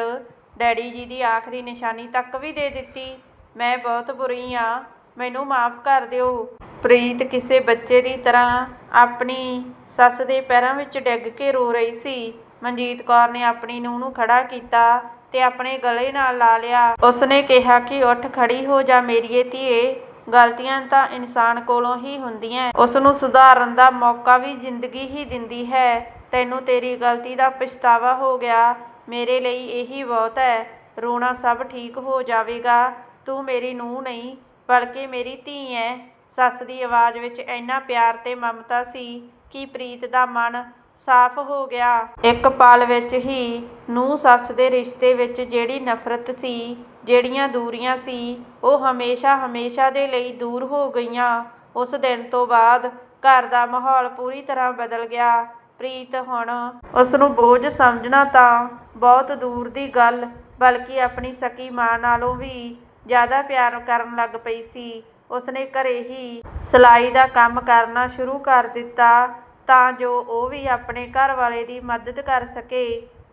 ਡੈਡੀ ਜੀ ਦੀ ਆਖਰੀ ਨਿਸ਼ਾਨੀ ਤੱਕ ਵੀ ਦੇ ਦਿੱਤੀ। ਮੈਂ ਬਹੁਤ ਬੁਰੀ ਆ, ਮੈਨੂੰ ਮਾਫ ਕਰ ਦਿਓ। ਪ੍ਰੀਤ ਕਿਸੇ ਬੱਚੇ ਦੀ ਤਰ੍ਹਾਂ ਆਪਣੀ ਸੱਸ ਦੇ ਪੈਰਾਂ ਵਿੱਚ ਡਿੱਗ ਕੇ ਰੋ ਰਹੀ ਸੀ। ਮਨਜੀਤ ਕੌਰ ਨੇ ਆਪਣੀ ਨੂੰਹ ਨੂੰ ਖੜਾ ਕੀਤਾ ਤੇ ਆਪਣੇ ਗਲੇ ਨਾਲ ਲਾ ਲਿਆ। ਉਸਨੇ ਕਿਹਾ ਕਿ ਉੱਠ ਖੜੀ ਹੋ ਜਾ ਮੇਰੀਏ ਧੀਏ, ਗਲਤੀਆਂ ਤਾਂ ਇਨਸਾਨ ਕੋਲੋਂ ਹੀ ਹੁੰਦੀਆਂ। ਉਸ ਨੂੰ ਸੁਧਾਰਨ ਦਾ ਮੌਕਾ ਵੀ ਜ਼ਿੰਦਗੀ ਹੀ ਦਿੰਦੀ ਹੈ। ਤੈਨੂੰ ਤੇਰੀ ਗਲਤੀ ਦਾ ਪਛਤਾਵਾ ਹੋ ਗਿਆ, ਮੇਰੇ ਲਈ ਇਹੀ ਬਹੁਤ ਹੈ। ਰੋਣਾ ਸਭ ਠੀਕ ਹੋ ਜਾਵੇਗਾ। ਤੂੰ ਮੇਰੀ ਨੂੰਹ ਨਹੀਂ, ਬਲਕਿ ਮੇਰੀ ਧੀ ਹੈ ਸੱਸ ਦੀ ਆਵਾਜ਼ ਵਿੱਚ ਇੰਨਾ ਪਿਆਰ ਤੇ ਮਮਤਾ ਸੀ ਕਿ ਪ੍ਰੀਤ ਦਾ ਮਨ ਸਾਫ਼ ਹੋ ਗਿਆ। ਇੱਕ ਪਲ ਵਿੱਚ ਹੀ ਨੂੰਹ ਸੱਸ ਦੇ ਰਿਸ਼ਤੇ ਵਿੱਚ ਜਿਹੜੀ ਨਫ਼ਰਤ ਸੀ, ਜਿਹੜੀਆਂ ਦੂਰੀਆਂ ਸੀ, ਉਹ ਹਮੇਸ਼ਾ ਹਮੇਸ਼ਾ ਦੇ ਲਈ ਦੂਰ ਹੋ ਗਈਆਂ। ਉਸ ਦਿਨ ਤੋਂ ਬਾਅਦ ਘਰ ਦਾ ਮਾਹੌਲ ਪੂਰੀ ਤਰ੍ਹਾਂ ਬਦਲ ਗਿਆ। ਪ੍ਰੀਤ ਹੁਣ ਉਸ ਨੂੰ ਬੋਝ ਸਮਝਣਾ ਤਾਂ ਬਹੁਤ ਦੂਰ ਦੀ ਗੱਲ, ਬਲਕਿ ਆਪਣੀ ਸਕੀ ਮਾਂ ਨਾਲੋਂ ਵੀ ਜ਼ਿਆਦਾ ਪਿਆਰ ਕਰਨ ਲੱਗ ਪਈ ਸੀ। ਉਸਨੇ ਘਰੇ ਹੀ ਸਿਲਾਈ ਦਾ ਕੰਮ ਕਰਨਾ ਸ਼ੁਰੂ ਕਰ ਦਿੱਤਾ ਤਾਂ ਜੋ ਉਹ ਵੀ ਆਪਣੇ ਘਰ ਵਾਲੇ ਦੀ ਮਦਦ ਕਰ ਸਕੇ।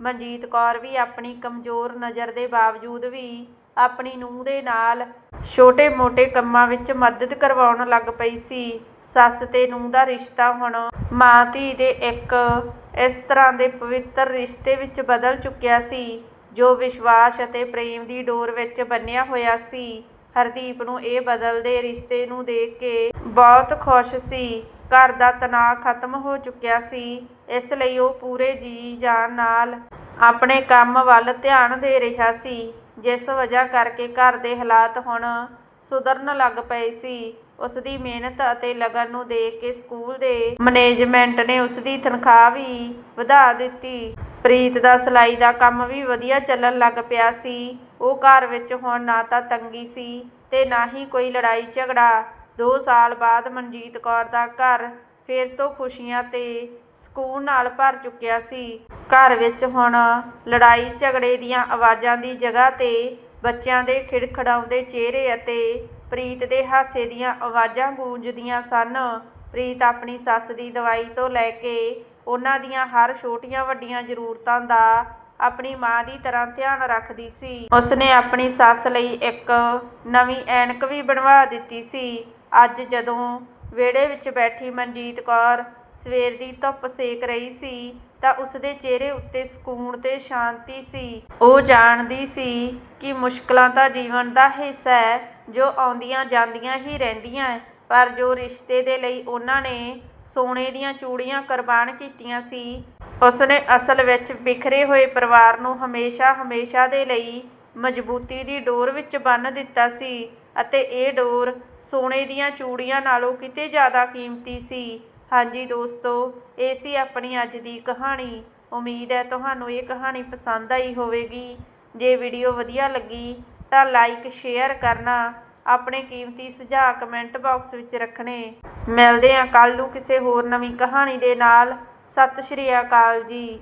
ਮਨਜੀਤ ਕੌਰ ਵੀ ਆਪਣੀ ਕਮਜ਼ੋਰ ਨਜ਼ਰ ਦੇ ਬਾਵਜੂਦ ਵੀ ਆਪਣੀ ਨੂੰਹ ਦੇ ਨਾਲ ਛੋਟੇ-ਮੋਟੇ ਕੰਮਾਂ ਵਿੱਚ ਮਦਦ ਕਰਵਾਉਣ ਲੱਗ ਪਈ ਸੀ। ਸੱਸ ਤੇ ਨੂੰਹ ਦਾ ਰਿਸ਼ਤਾ ਹੁਣ ਮਾਂ ਧੀ ਦੇ ਇੱਕ ਇਸ ਤਰ੍ਹਾਂ ਦੇ ਪਵਿੱਤਰ ਰਿਸ਼ਤੇ ਵਿੱਚ ਬਦਲ ਚੁੱਕਿਆ ਸੀ। ਜੋ ਵਿਸ਼ਵਾਸ ਅਤੇ ਪ੍ਰੇਮ ਦੀ ਡੋਰ ਵਿੱਚ ਬੰਨਿਆ ਹੋਇਆ ਸੀ, ਹਰਦੀਪ ਨੂੰ ਇਹ ਬਦਲਦੇ ਰਿਸ਼ਤੇ ਨੂੰ ਦੇਖ ਕੇ ਬਹੁਤ ਖੁਸ਼ ਸੀ। ਘਰ ਦਾ ਤਣਾਅ ਖਤਮ ਹੋ ਚੁੱਕਿਆ ਸੀ, ਇਸ ਲਈ ਉਹ ਪੂਰੇ ਜੀ ਜਾਨ ਨਾਲ ਆਪਣੇ ਕੰਮ ਵੱਲ ਧਿਆਨ ਦੇ ਰਿਹਾ ਸੀ, ਜਿਸ ਵਜ੍ਹਾ ਕਰਕੇ ਘਰ ਦੇ ਹਾਲਾਤ ਹੁਣ ਸੁਧਰਨ ਲੱਗ ਪਏ ਸੀ। ਉਸ ਦੀ ਮਿਹਨਤ ਅਤੇ ਲਗਨ ਨੂੰ ਦੇਖ ਕੇ ਸਕੂਲ ਦੇ ਮੈਨੇਜਮੈਂਟ ਨੇ ਉਸ ਦੀ ਤਨਖਾਹ ਵੀ ਵਧਾ ਦਿੱਤੀ। ਪ੍ਰੀਤ ਦਾ ਸਿਲਾਈ ਦਾ ਕੰਮ ਵੀ ਵਧੀਆ ਚੱਲਣ ਲੱਗ ਪਿਆ ਸੀ। ਉਹ ਘਰ ਵਿੱਚ ਹੁਣ ਨਾ ਤਾਂ ਤੰਗੀ ਸੀ ਤੇ ਨਾ ਹੀ ਕੋਈ ਲੜਾਈ ਝਗੜਾ। 2 ਸਾਲ ਬਾਅਦ ਮਨਜੀਤ ਕੌਰ ਦਾ ਘਰ ਫਿਰ ਤੋਂ ਖੁਸ਼ੀਆਂ ਤੇ ਸਕੂਨ ਨਾਲ ਭਰ ਚੁੱਕਿਆ ਸੀ। ਘਰ ਵਿੱਚ ਹੁਣ ਲੜਾਈ ਝਗੜੇ ਦੀਆਂ ਆਵਾਜ਼ਾਂ ਦੀ ਜਗ੍ਹਾ ਤੇ ਬੱਚਿਆਂ ਦੇ ਖਿੜਖੜਾਉਂਦੇ ਚਿਹਰੇ ਅਤੇ ਪ੍ਰੀਤ ਦੇ ਹਾਸੇ ਦੀਆਂ ਆਵਾਜ਼ਾਂ ਗੂੰਜਦੀਆਂ ਸਨ। ਪ੍ਰੀਤ ਆਪਣੀ ਸੱਸ ਦੀ ਦਵਾਈ ਤੋਂ ਲੈ ਕੇ ਉਹਨਾਂ ਦੀਆਂ ਹਰ ਛੋਟੀਆਂ ਵੱਡੀਆਂ ਜ਼ਰੂਰਤਾਂ ਦਾ ਆਪਣੀ ਮਾਂ ਦੀ ਤਰ੍ਹਾਂ ਧਿਆਨ ਰੱਖਦੀ ਸੀ। ਉਸਨੇ ਆਪਣੀ ਸੱਸ ਲਈ ਇੱਕ ਨਵੀਂ ਐਨਕ ਵੀ ਬਣਵਾ ਦਿੱਤੀ ਸੀ। ਅੱਜ ਜਦੋਂ ਵਿਹੜੇ ਵਿੱਚ ਬੈਠੀ ਮਨਜੀਤ ਕੌਰ ਸਵੇਰ ਦੀ ਧੁੱਪ ਸੇਕ ਰਹੀ ਸੀ ਤਾਂ ਉਸਦੇ ਚਿਹਰੇ ਉੱਤੇ ਸਕੂਨ ਤੇ ਸ਼ਾਂਤੀ ਸੀ। ਉਹ ਜਾਣਦੀ ਸੀ ਕਿ ਮੁਸ਼ਕਲਾਂ ਤਾਂ ਜੀਵਨ ਦਾ ਹਿੱਸਾ ਹੈ ਜੋ ਆਉਂਦੀਆਂ ਜਾਂਦੀਆਂ ਹੀ ਰਹਿੰਦੀਆਂ ਪਰ ਜੋ ਰਿਸ਼ਤੇ ਦੇ ਲਈ ਉਹਨਾਂ ਨੇ ਸੋਨੇ ਦੀਆਂ ਚੂੜੀਆਂ ਕੁਰਬਾਨ ਕੀਤੀਆਂ ਸੀ, ਉਸਨੇ ਅਸਲ ਵਿੱਚ ਬਿਖਰੇ ਹੋਏ ਪਰਿਵਾਰ ਨੂੰ ਹਮੇਸ਼ਾ ਹਮੇਸ਼ਾ ਦੇ ਲਈ ਮਜ਼ਬੂਤੀ ਦੀ ਡੋਰ ਵਿੱਚ ਬੰਨ੍ਹ ਦਿੱਤਾ ਸੀ ਅਤੇ ਇਹ ਡੋਰ ਸੋਨੇ ਦੀਆਂ ਚੂੜੀਆਂ ਨਾਲੋਂ ਕਿਤੇ ਜ਼ਿਆਦਾ ਕੀਮਤੀ ਸੀ। ਹਾਂਜੀ ਦੋਸਤੋ, ਇਹ ਸੀ ਆਪਣੀ ਅੱਜ ਦੀ ਕਹਾਣੀ। ਉਮੀਦ ਹੈ ਤੁਹਾਨੂੰ ਇਹ ਕਹਾਣੀ ਪਸੰਦ ਆਈ ਹੋਵੇਗੀ। ਜੇ ਵੀਡੀਓ ਵਧੀਆ ਲੱਗੀ ਤਾਂ ਲਾਈਕ ਸ਼ੇਅਰ ਕਰਨਾ, ਆਪਣੇ ਕੀਮਤੀ ਸੁਝਾਅ ਕਮੈਂਟ ਬਾਕਸ ਵਿੱਚ ਰੱਖਣੇ। ਮਿਲਦੇ ਹਾਂ ਕੱਲ ਨੂੰ ਕਿਸੇ ਹੋਰ ਨਵੀਂ ਕਹਾਣੀ ਦੇ ਨਾਲ। ਸਤਿ ਸ਼੍ਰੀ ਅਕਾਲ ਜੀ।